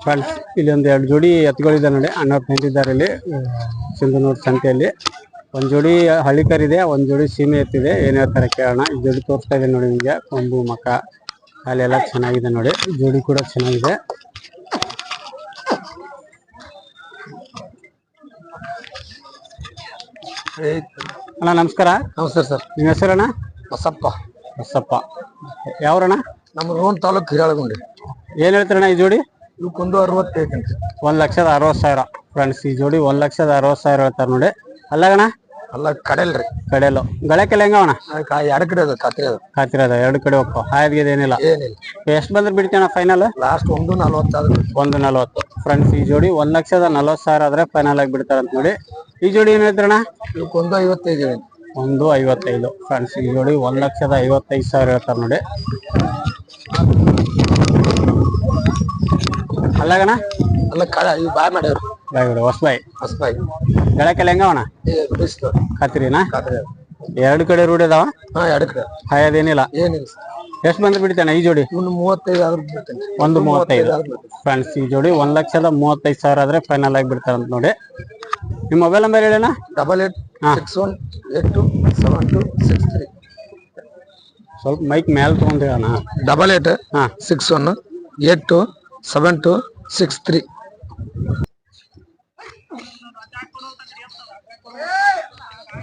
ಫ್ರೆಂಡ್ಸ್ ಇಲ್ಲಿ ಒಂದು ಎರಡು ಜೋಡಿ ಎತ್ತುಗಳಿದೆ ನೋಡಿ ಅಣ್ಣವ್ರು ನಿಂತಿದ್ದಾರೆ ಇಲ್ಲಿ ಸಿಂಧನೂರು ಸಂತೆಯಲ್ಲಿ ಒಂದ್ ಜೋಡಿ ಹಳ್ಳಿ ಕರಿದೆ ಒಂದ್ ಜೋಡಿ ಸೀಮೆ ಎತ್ತಿದೆ ಏನ್ ಹೇಳ್ತಾರೆ ಕೇಳೋಣ ಈ ಜೋಡಿ ತೋರಿಸ್ತಾ ಇದೆ ನೋಡಿ ನಿಮ್ಗೆ ಕೊಂಬು ಮಕ ಅಲ್ಲೆಲ್ಲ ಚೆನ್ನಾಗಿದೆ ನೋಡಿ ಜೋಡಿ ಕೂಡ ಚೆನ್ನಾಗಿದೆ ಅಣ್ಣ ನಮಸ್ಕಾರ. ನಮಸ್ಕಾರ ಸರ್. ನಿಮ್ಮ ಹೆಸರಣ್ಣ? ಬಸಪ್ಪ. ಬಸಪ್ಪ. ಯಾವ್ರಣ್ಣ? ನಮ್ಮ ರೋಣ ತಾಲೂಕು ಹಿರಾಳಗುಂಡಿ. ಏನ್ ಹೇಳ್ತೀರಣ್ಣ ಈ ಜೋಡಿ? ಇವಕ್ಕೊಂದು ಅರವತ್ತೈದು ಒಂದ್ ಲಕ್ಷದ ಅರವತ್ ಸಾವಿರ. ಫ್ರೆಂಡ್ಸ್ ಈ ಜೋಡಿ ಒಂದ್ ಲಕ್ಷದ ಅರವತ್ ಸಾವಿರ ಹೇಳ್ತಾರೆ ನೋಡಿ. ಅಲ್ಲಗಣ್ಣ? ಅಲ್ಲ ಕಡೆಲ್ರಿ. ಕಡೆಲು. ಗಳಕ್ಕೆಲ್ಲ ಹೆಂಗವಣ ಕಡೆ ಅದು ಖಾತ್ರಿ ಅದು ಹತ್ತಿರದ ಎರಡು ಕಡೆ ಹೋಗ್ತಾವ ಹಾಯ್ದು ಏನಿಲ್ಲ. ಏನಿಲ್ಲ. ಎಷ್ಟು ಬಂದ್ರೆ ಬಿಡ್ತೀನ ಫೈನಲ್ ಲಾಸ್ಟ್ ಒಂದು ನಲ್ವತ್ತಾದ್ರು ಒಂದು ನಲವತ್ತು. ಫ್ರೆಂಡ್ಸ್ ಈ ಜೋಡಿ ಒಂದ್ ಲಕ್ಷದ ನಲ್ವತ್ತು ಸಾವಿರ ಆದ್ರೆ ಫೈನಲ್ ಆಗಿ ಬಿಡ್ತಾರ ಅಂತ ನೋಡಿ. ಈ ಜೋಡಿ ಏನ್ ಹೇಳ್ತಾರಣ್ಣ? ಒಂದು ಐವತ್ತೈದು ಒಂದು ಐವತ್ತೈದು. ಫ್ರೆಂಡ್ಸ್ ಈ ಜೋಡಿ ಒಂದ್ ಲಕ್ಷದ ಐವತ್ತೈದು ಸಾವಿರ ಹೇಳ್ತಾರೆ ನೋಡಿ. ಅಲ್ಲಗಣ ಅಲ್ಲ ಕಡ ಇವು ಬಾಯ್ ಮಾಡ್ಯಾವ್ರು. ಬಾಯ್ಬಿಡು ಹೊಸ್ಬಾಯ್ ಹೊಸಬಾಯಿ ಬೆಳಕಲ್ಲಿ ಹೆಂಗವಣ ಎರಡು ಕಡೆ ರೂಢಿ ಅದಾವ? ಹಾ ಎಡಕಡೆ ಹಾಯದೇನಿಲ್ಲ. ಏನಿಲ್ಲ ಎಷ್ಟು ಬಂದ್ರೆ ಬಿಡ್ತಾನೆ ಈ ಜೋಡಿ? ಮೂವತ್ತೈದು ಆದ್ರೂ ಬಿಡ್ತೇನೆ. ಒಂದು ಮೂವತ್ತೈದು. ಫ್ರೆಂಡ್ಸ್ ಈ ಜೋಡಿ ಒಂದ್ ಲಕ್ಷದ ಮೂವತ್ತೈದು ಸಾವಿರ ಆದ್ರೆ ಫೈನಲ್ ಆಗಿ ಬಿಡ್ತಾರಂತ ನೋಡಿ. ನಿಮ್ಮ ಮೊಬೈಲ್ ನಂಬರ್ ಹೇಳಣ್ಣ? ಡಬಲ್ ಏಟ್ ಹಾ. Six one eight two seven two six three ಸ್ವಲ್ಪ ಮೈಕ್ ಮೇಲೆ ತಗೊಂಡ್ ಹೇಳೋಣ ಡಬಲ್ ಏಟ್ ಹಾ. Six one eight two seven two six three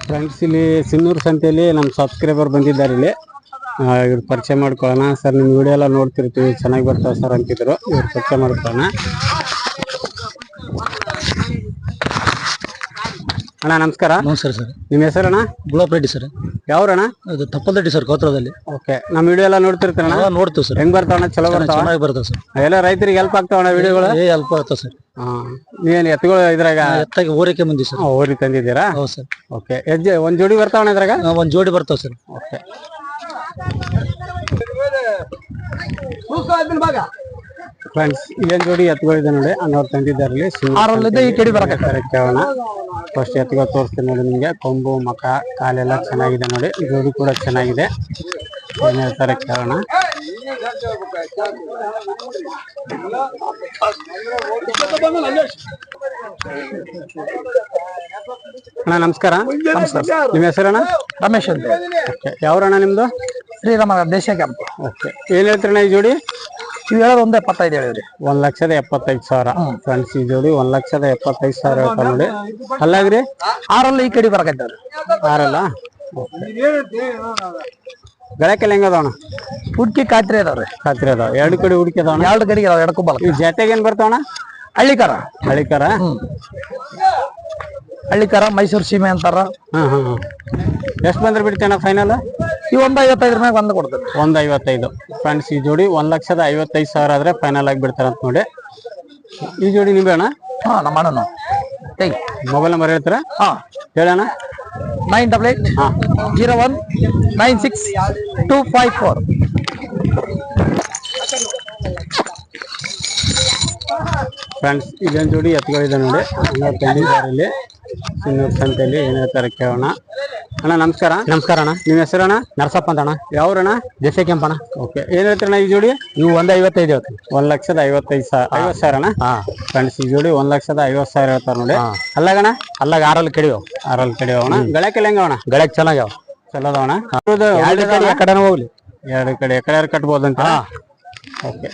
friends ಇಲ್ಲಿ ಸಿನ್ನೂರು ಸಂತೆಯಲ್ಲಿ ನಮ್ಮ ಸಬ್ಸ್ಕ್ರೈಬರ್ ಬಂದಿದ್ದಾರೆ ಇಲ್ಲಿ. ಇವ್ರು ಪರಿಚಯ ಮಾಡ್ಕೊಳ್ಳೋಣ. ಸರ್ ನಿಮ್ಮ ವಿಡಿಯೋ ಎಲ್ಲ ನೋಡ್ತಿರ್ತೀವಿ. ಚೆನ್ನಾಗಿ ಬರ್ತಾವೆ ಸರ್ ಅಂತಿದ್ರು. ಇವ್ರು ಪರಿಚಯ ಮಾಡ್ಕೊಳ್ಳೋಣ. ಅಣ್ಣ ನಮಸ್ಕಾರ. ನಮಸ್ಕಾರ ಸರ್ ನಿಮ್ಮ ಹೆಸರಣ್ಣ? ಗುಲಾಬ್ ರೆಡ್ಡಿ ಸರ್ ಯಾವ್ರಣ್ಣ? ಅದು ತಪ್ಪದಟ್ಟಿ ಸರ್ ಕೋತ್ರದಲ್ಲಿ ಓಕೆ ನಮ್ಮ ವಿಡಿಯೋ ಎಲ್ಲ ನೋಡ್ತಿರ್ತೀರಣ್ಣ? ನೋಡ್ತೀವಿ ಸರ್ ಹೆಂಗ್ ಬರ್ತಾವಣ್ಣ ಚಲೋ ಬರ್ತಾವ? ಚೆನ್ನಾಗಿ ಬರ್ತದೆ ಸರ್ ಎಲ್ಲ ರೈತರಿಗೆ ಹೆಲ್ಪ್ ಆಗ್ತಾವಣ್ಣ ವಿಡಿಯೋಗಳು ಹೆಲ್ಪ್ ಆಗ್ತಾವೆ ಸರ್ ಹಾ. ನೀವೇನು ಎತ್ತುಗಳು ಇದ್ರಾಗ? ಎತ್ತಾಗಿ ಓರಿಕೆ ಬಂದಿ ಸರ್. ಓರಿ ತಂದಿದ್ದೀರಾ? ಹೌದು ಸರ್. ಓಕೆ. ಹೆಜ್ಜೆ ಒಂದ್ ಜೋಡಿ ಬರ್ತಾವಣ್ಣ ಇದ್ರಾಗ? ಒಂದು ಜೋಡಿ ಬರ್ತಾವ ಸರ್. ಓಕೆ. ಫ್ರೆಂಡ್ಸ್ ಏನ್ ಜೋಡಿ ಎತ್ತುಗಳಿದೆ ನೋಡಿ ಅನ್ನೋರು ತಂದಿದ್ದಾರೆ ಆರಲ್ಲಿದ್ದ ಈ ಕಡೆ ಬರಕಾಗ್ತಾರೆ ಕೇಳೋಣ. ಫಸ್ಟ್ ಎತ್ತುಗಳು ತೋರಿಸ್ತೀನಿ ನೋಡಿ ನಿಮಗೆ. ಕೊಂಬು ಮಕ ಕಾಲೆಲ್ಲ ಚೆನ್ನಾಗಿದೆ ನೋಡಿ. ಜೋಡಿ ಕೂಡ ಚೆನ್ನಾಗಿದೆ. ಏನ್ ಹೇಳ್ತಾರೆ ಕೇಳೋಣ. ಅಣ್ಣ ನಮಸ್ಕಾರ. ನಿಮ್ಮ ಹೆಸರಣ್ಣ ರಮೇಶ್ ಅಂತ. ಓಕೆ. ಯಾವ್ರಣ್ಣ ನಿಮ್ದು? ಶ್ರೀರಾಮ ದೇಶ ಕ್ಯಾಂಪ್. ಓಕೆ. ಏನ್ ಹೇಳ್ತೀರಣ್ಣ ಈ ಜೋಡಿ? ನೀವು ಹೇಳೋದು ಒಂದು ಎಪ್ಪತ್ತೈದು ಹೇಳಿದ್ರಿ ಒಂದ್ ಲಕ್ಷದ ಎಪ್ಪತ್ತೈದು ಸಾವಿರ. ಫ್ರೆಂಡ್ಸ್ ಈ ಜೋಡಿ ಒಂದ್ ಲಕ್ಷದ ಎಪ್ಪತ್ತೈದು ಸಾವಿರ ಹೇಳ್ತಾರೆ ನೋಡಿ. ಅಲ್ಲಾಗ್ರಿ? ಆರಲ್ಲ ಈ ಕಡೆ ಬರಕತ್ತಾರೆ ಆರಲ್ಲ? ಗಳಕ್ಕೆಲ್ಲ ಹೆಂಗದವಣ ಹುಡ್ಕಿ ಖಾತ್ರಿ ಅದಾವ್ರಿ. ಖಾತ್ರಿ ಅದಾವ. ಎರಡು ಕಡೆ ಹುಡುಕಿ ಅದಾವಣ ಎರಡು ಕಡೆಗೆ ಅದಾವ ಬಲ ಈ ಜೊತೆಗೆ ಏನ್ ಬರ್ತಾವಣ ಹಳ್ಳಿಕಾರ. ಹಳಿಕಾರ ಹಳ್ಳಿಕಾರ ಮೈಸೂರು ಸೀಮೆ ಅಂತಾರ. ಹಾ ಹಾ ಹಾ ಎಷ್ಟು ಬಂದ್ರೆ ಬಿಡ್ತೇನ ಫೈನಲ್ ಈ ಒಂದ್ ಐವತ್ತೈದ್ರ ಮ್ಯಾಗ ಒಂದ್ ಕೊಡ್ತೇನೆ. ಒಂದ್ ಐವತ್ತೈದು. ಫ್ರೆಂಡ್ಸ್ ಈ ಜೋಡಿ ಒಂದ್ ಲಕ್ಷದ ಐವತ್ತೈದು ಸಾವಿರ ಆದ್ರೆ ಫೈನಲ್ ಆಗಿ ಬಿಡ್ತಾರಂತ ನೋಡಿ. ಈ ಜೋಡಿ ನಿಂಬೆ ಅಣ್ಣ? ಹಾ ನಮ್ಮ ಅಣ್ಣನು. ಮೊಬೈಲ್ ನಂಬರ್ ಹೇಳ್ತೀರಾ? ಹಾ ಹೇಳೋಣ ನೈನ್ ಡಬಲ್ ಏಟ್ ಹಾ. Zero one nine six two five four friends ಇದೊಂದು ಜೋಡಿ ಎತ್ತುಗಳಿದೆ ನೋಡಿ. ಹಂಗ ತಂದಿದ್ದಾರೆ ಸಿನ್ನೂರ್ ಸಂತೆಯಲ್ಲಿ ಏನೇ ಹೇಳ್ತಾರೆ ಕೇಳೋಣ. ಅಣ್ಣ ನಮಸ್ಕಾರ. ನಮಸ್ಕಾರ ಅಣ್ಣ. ನಿಮ್ಮ ಹೆಸರಣ್ಣ ನರಸಪ್ಪ ಅಂತ ಅಣ್ಣ. ಯಾವ್ರಣ್ಣ? ಜೆಸೆ ಕೆಂಪಣ ಓಕೆ. ಏನ್ ಹೇಳ್ತೀರಣ್ಣ ಈ ಜೋಡಿ? ಇವು ಒಂದ್ ಐವತ್ತೈದು ಇವತ್ತು ಒಂದ್ ಲಕ್ಷದ ಐವತ್ತೈದು ಸಾವಿರ ಐವತ್ತು ಸಾವಿರ ಅಣ್ಣ? ಹಾ. ಫ್ರೆಂಡ್ಸ್ ಈ ಜೋಡಿ ಒಂದ್ ಲಕ್ಷದ ಐವತ್ ಸಾವಿರ ಹೇಳ್ತಾರೆ ನೋಡಿ. ಅಲ್ಲಾಗಣ ಅಲ್ಲಾಗ ಆರಲ್ಲಿ ಕಡಿಯೋ ಆರಲ್ಲಿ ಕಡಿಯೋ ಅಣ್ಣ? ಗಳಕ್ಕೆಲ್ಲ ಅಣ್ಣ? ಗಳಕ್ ಚೆನ್ನಾಗ್ಯಾವ ಚಲೋ ಅದಾವಣ ಎರಡು ಕಡೆ ಹೋಗ್ಲಿ. ಎರಡು ಕಡೆ. ಎಕಡೆ ಕಟ್ಬೋದಂತ ಓಕೆ.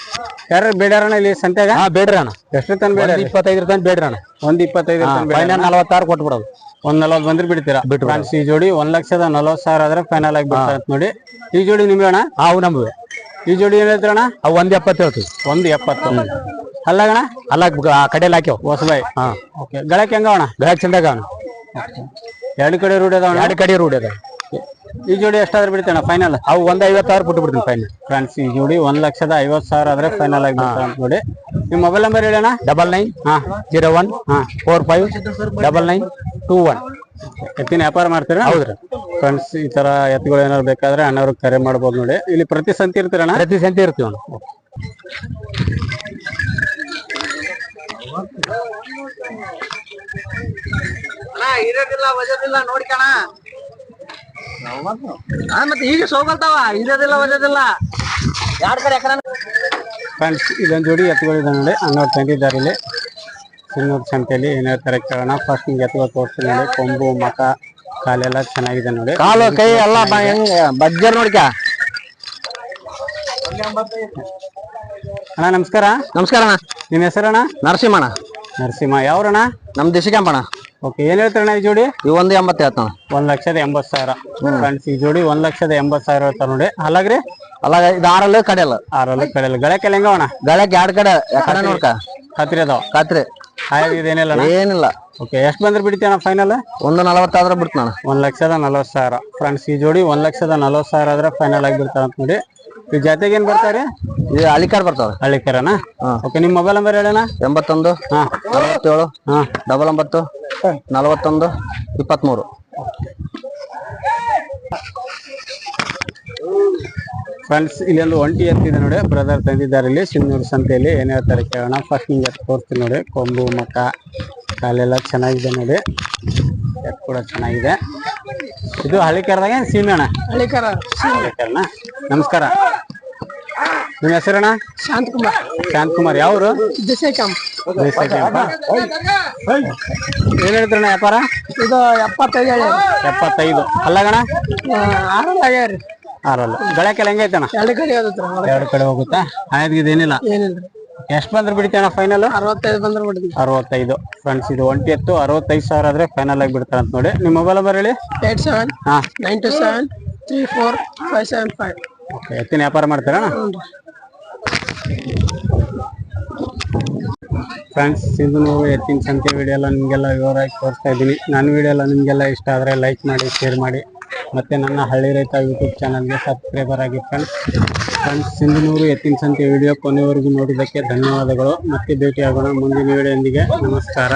ಯಾರು ಬೇಡಾರಣ ಇಲ್ಲಿ ಸಂತ್ಯಾಗ ಹಾ ಬೇಡ್ರಿ ಅಣ್ಣ. ಎಷ್ಟು ತನ ಬೇಡ ಇಪ್ಪತ್ತೈದ್ರ ಬೇಡ್ರಿ ಅಣ್ಣ. ಒಂದ್ ಇಪ್ಪತ್ತೈದು ಫೈನಲ್ ನಲವತ್ತಾರು ಕೊಟ್ಬಿಡೋದು. ಒಂದ್ ನಲ್ವತ್ತು ಬಂದ್ರೆ ಬಿಡ್ತೀರಾ? ಫ್ರೆಂಡ್ಸ್ ಈ ಜೋಡಿ ಒಂದ್ ಲಕ್ಷದ ನಲ್ವತ್ತು ಸಾವಿರ ಆದ್ರೆ ಫೈನಲ್ ಆಗಿ ಬಿಡ್ತಾರೆ ನೋಡಿ. ಈ ಜೋಡಿ ನಿಮ್ಗೆ ಅಣ್ಣ? ಅವು ನಮ್ಗೆ. ಈ ಜೋಡಿ ಏನ್ ಹೇಳ್ತಾರಣ ಅವು ಒಂದ್ ಎಪ್ಪತ್ತು ಹೇಳ್ತೀವಿ. ಒಂದ್ ಎಪ್ಪತ್ತು. ಅಲ್ಲಗಣ ಅಲ್ಲ ಆ ಕಡೆಯಲ್ಲಿ ಹಾಕ್ಯಾವ. ಹೊಸಬಾಯಿ. ಹಾ. ಓಕೆ. ಗಳಕ್ಕೆ ಹೆಂಗ ಅಣ್ಣ? ಚಂದಾಗ ಅಣ್ಣ. ಎರಡು ಕಡೆ ರೂಢಿ ಅದಾವ ಎರಡು ಕಡೆ ರೂಢಿ ಅದ ಈ ಜೋಡಿ ಎಷ್ಟಾದ್ರೂ ಬಿಡ್ತೇಣ ಫೈನಲ್ ಅವು ಒಂದ್ ಸಾವಿರ ಬಿಟ್ಟು ಬಿಡ್ತೀನಿ ಫೈನಲ್ ಫ್ರೆಂಡ್ಸ್ ಈ ಜೋಡಿ ಒಂದ್ ಲಕ್ಷದ ಐವತ್ತು ಸಾವಿರ ಆದ್ರೆ ಫೈನಲ್ ಆಗಿ ಬಿಡ್ತಾರೆ ಅಂತ ನೋಡಿ ನಿಮ್ಮ ಮೊಬೈಲ್ ನಂಬರ್ ಹೇಳೋಣ ಡಬಲ್ ನೈನ್ ಹಾ. ಜೀರೋ ಒನ್ ಹಾ four five double nine two one ಎತ್ತಿನ ವ್ಯಾಪಾರ ಮಾಡ್ತೀರಾ? ಹೌದ್ರಿ ಫ್ರೆಂಡ್ಸ್ ಈ ತರ ಎತ್ತುಗಳು ಏನಾದ್ರು ಬೇಕಾದ್ರೆ ಅಣ್ಣವ್ರಿಗೆ ಕರೆ ಮಾಡ್ಬೋದು ನೋಡಿ. ಇಲ್ಲಿ ಪ್ರತಿ ಸಂತಿ ಇರ್ತೀರಣ್ಣ? ಪ್ರತಿ ಸಂತಿ ಇರ್ತೀವಿ ಅಣ್ಣ. ಇರೋದಿಲ್ಲ ವಜದಿಲ್ಲ ನೋಡ್ಕಣ. ಮತ್ತೆ ಈಗ ಸೋಗಲ್ತಾವ ಇರೋದಿಲ್ಲ ಯಾರ ಕಡೆ ಫ್ರೆಂಡ್ಸ್ ಇದೊಂದು ಜೋಡಿ ಎತ್ತುಗಳಿದೆ ನೋಡಿ. ಅನ್ನೋರು ತಂದಿದ್ದಾರೆ ಇಲ್ಲಿ. ಸಿನ್ನೂರು ಸಂತೆಯಲ್ಲಿ ಏನ್ ತರ ಕೇಳೋಣ ಫಸ್ಟ್ ನಿಮ್ಗೆ ಎತ್ತುಗಳು ತೋರಿಸ್ತೀನಿ ನೋಡಿ. ಕೊಂಬು ಮಕ ಕಾಲೆಲ್ಲ ಚೆನ್ನಾಗಿದೆ ನೋಡಿ. ಕಾಲು ಕೈ ಎಲ್ಲ ಹೆಂಗ್ ಬಜ್ಜರ್ ನೋಡ್ಕ. ಅಣ್ಣ ನಮಸ್ಕಾರ. ನಮಸ್ಕಾರ ಅಣ್ಣ. ನಿಮ್ಮ ಹೆಸರಣ್ಣ? ನರಸಿಂಹಣ್ಣ. ನರಸಿಂಹ. ಯಾವ್ರಣ್ಣ? ನಮ್ ದೇಶಿಕಂಪಣ್ಣ ಓಕೆ ಏನ್ ಹೇಳ್ತಾರಣ್ಣ ಈ ಜೋಡಿ? ಇವು ಒಂದು ಎಂಬತ್ತು ಹೇಳ್ತಾನ. ಒಂದ್ ಲಕ್ಷದ ಎಂಬತ್ ಸಾವಿರ. ಫ್ರೆಂಡ್ಸ್ ಈ ಜೋಡಿ ಒಂದ್ ಲಕ್ಷದ ಎಂಬತ್ ಸಾವಿರ ಹೇಳ್ತಾರ ನೋಡಿ. ಅಲ್ಲಾಗ್ರಿ? ಅಲ್ಲ ಇದು ಆರಲ್ಲ ಕಡೆಯಲ್ಲ. ಆರಲ್ಲ ಕಡೆಯಲ್ಲ. ಹೆಂಗ ಅಣ್ಣ ಗಳಕ್ ಎರಡ್ ಕಡೆ ಯಾಕಡೆ ನೋಡ್ಕ. ಕತ್ರಿ ಅದಾವ? ಖಾತ್ರಿ ಏನಿಲ್ಲ ಏನಿಲ್ಲ. ಓಕೆ ಎಷ್ಟು ಬಂದ್ರೆ ಬಿಡ್ತೀಯಣ್ಣ ಫೈನಲ್ ಒಂದು ನಲವತ್ತಾದ್ರೆ ಬಿಡ್ತಾನ ಒಂದ್ ಲಕ್ಷದ ನಲವತ್ತು ಸಾವಿರ. ಫ್ರೆಂಡ್ಸ್ ಈ ಜೋಡಿ ಒಂದ್ ಲಕ್ಷದ ನಲವತ್ತು ಸಾವಿರ ಆದ್ರೆ ಫೈನಲ್ ಆಗಿ ಬಿಡ್ತಾರ ಅಂತ ನೋಡಿ. ಈ ಜಾತಿಗೆ ಏನ್ ಬರ್ತಾರೆ? ಇದು ಅಳಿಕಾರ ಬರ್ತಾವ ಹಳ್ಳಿ ಹಾ. ಓಕೆ ನಿಮ್ಮ ಮೊಬೈಲ್ ನಂಬರ್ ಹೇಳಣ್ಣ? ಎಂಬತ್ತೊಂದು ಹಾ. ನಲವತ್ತೇಳು ಹಾ. ಡಬಲ್ ಒಂಬತ್ತು ನಲವತ್ತೊಂದು ಇಪ್ಪತ್ಮೂರು. ಫ್ರೆಂಡ್ಸ್ ಇಲ್ಲೊಂದು ಒಂಟಿ ಎತ್ತಿದೆ ನೋಡಿ ಬ್ರದರ್ ತಂದಿದ್ದಾರೆ ಇಲ್ಲಿ ಸಿನ್ನೂರು ಸಂತೆಯಲ್ಲಿ. ಏನ್ ಹೇಳ್ತಾರೆ ಕೇಳೋಣ. ಫಸ್ಟ್ ನಿಮ್ಗೆ ಎತ್ತು ತೋರಿಸ್ತೀನಿ ನೋಡಿ ಕೊಂಬು ಮಕ್ಕ ಕಾಲೆಲ್ಲ ಚೆನ್ನಾಗಿದೆ ನೋಡಿ. ಎತ್ ಕೂಡ ಚೆನ್ನಾಗಿದೆ. ಇದು ಹಳ್ಳಿಕೆರದಾಗ ಸೀಮೆ ಅಣ್ಣ ಹಳ್ಳಿಕರ ಹಳ್ಳಿಕೆರನ? ನಮಸ್ಕಾರ. ನಿಮ್ಮ ಹೆಸರಣ್ಣ? ಶಾಂತ್ ಕುಮಾರ್. ಶಾಂತ್ ಕುಮಾರ್. ಯಾವ್ರು? ಏನ್ ಹೇಳ್ತಾರಣ್ಣ ವ್ಯಾಪಾರ? ಇದು ಎಪ್ಪತ್ತೈದು ಹೇಳಿ. ಎಪ್ಪತ್ತೈದು. ಅಲ್ಲಗಣ ಆರಲ್ಲ ಆಗ್ಯಾರಿ ಆರಲ್ಲ. ಗಳಕ್ಕೆಲ್ಲ ಹೆಂಗೈತಣ್ಣ ಎರಡು ಕಡೆ ಹೋಗುತ್ತೆ ಎರಡು ಕಡೆ ಹೋಗುತ್ತಾ? ಆಯ್ತು ಏನಿಲ್ಲ ಏನಿಲ್ಲ. ಎಷ್ಟು ಬಂದ್ರೆ ಬಿಡ್ತೀಯಣ್ಣ ಫೈನಲ್ ಅರವತ್ತೈದು ಬಂದ್ರೆ ಬಿಡ್ತೀನಿ ಅರವತ್ತೈದು. ಫ್ರೆಂಡ್ಸ್ ಇದು ಒಂಟಿ ಎತ್ತು ಅರವತ್ತೈದು ಸಾವಿರ ಆದ್ರೆ ಫೈನಲ್ ಆಗಿ ಬಿಡ್ತಾರೆ ಅಂತ ನೋಡಿ. ನಿಮ್ಮ ಮೊಬೈಲ್ ನಂಬರ್ ಹೇಳಿ? Eight seven nine two seven three four five seven five. Okay ಎತ್ತಿನ ವ್ಯಾಪಾರ ಮಾಡ್ತೀರಾ ಫ್ರೆಂಡ್ಸ್ ಸಿಂಧುನೂರು ಎತ್ತಿನ ಸಂಖ್ಯೆ ವಿಡಿಯೋ ಎಲ್ಲ ನಿಮಗೆಲ್ಲ ವಿವರವಾಗಿ ತೋರಿಸ್ತಾ ಇದ್ದೀನಿ. ನನ್ನ ವಿಡಿಯೋ ಎಲ್ಲ ನಿಮಗೆಲ್ಲ ಇಷ್ಟ ಆದರೆ ಲೈಕ್ ಮಾಡಿ ಶೇರ್ ಮಾಡಿ. ಮತ್ತು ನನ್ನ ಹಳ್ಳಿ ರೈತ ಯೂಟ್ಯೂಬ್ ಚಾನಲ್ಗೆ ಸಬ್ಸ್ಕ್ರೈಬರ್ ಆಗಿ ಫ್ರೆಂಡ್ಸ್ ಫ್ರೆಂಡ್ಸ್ ಸಿಂಧುನೂರು ಎತ್ತಿನ ಸಂತೆ ವಿಡಿಯೋ ಕೊನೆವರೆಗೂ ನೋಡಿದ್ದಕ್ಕೆ ಧನ್ಯವಾದಗಳು. ಮತ್ತೆ ಭೇಟಿಯಾಗೋಣ ಮುಂದಿನ ವಿಡಿಯೋದೊಂದಿಗೆ ನಮಸ್ಕಾರ.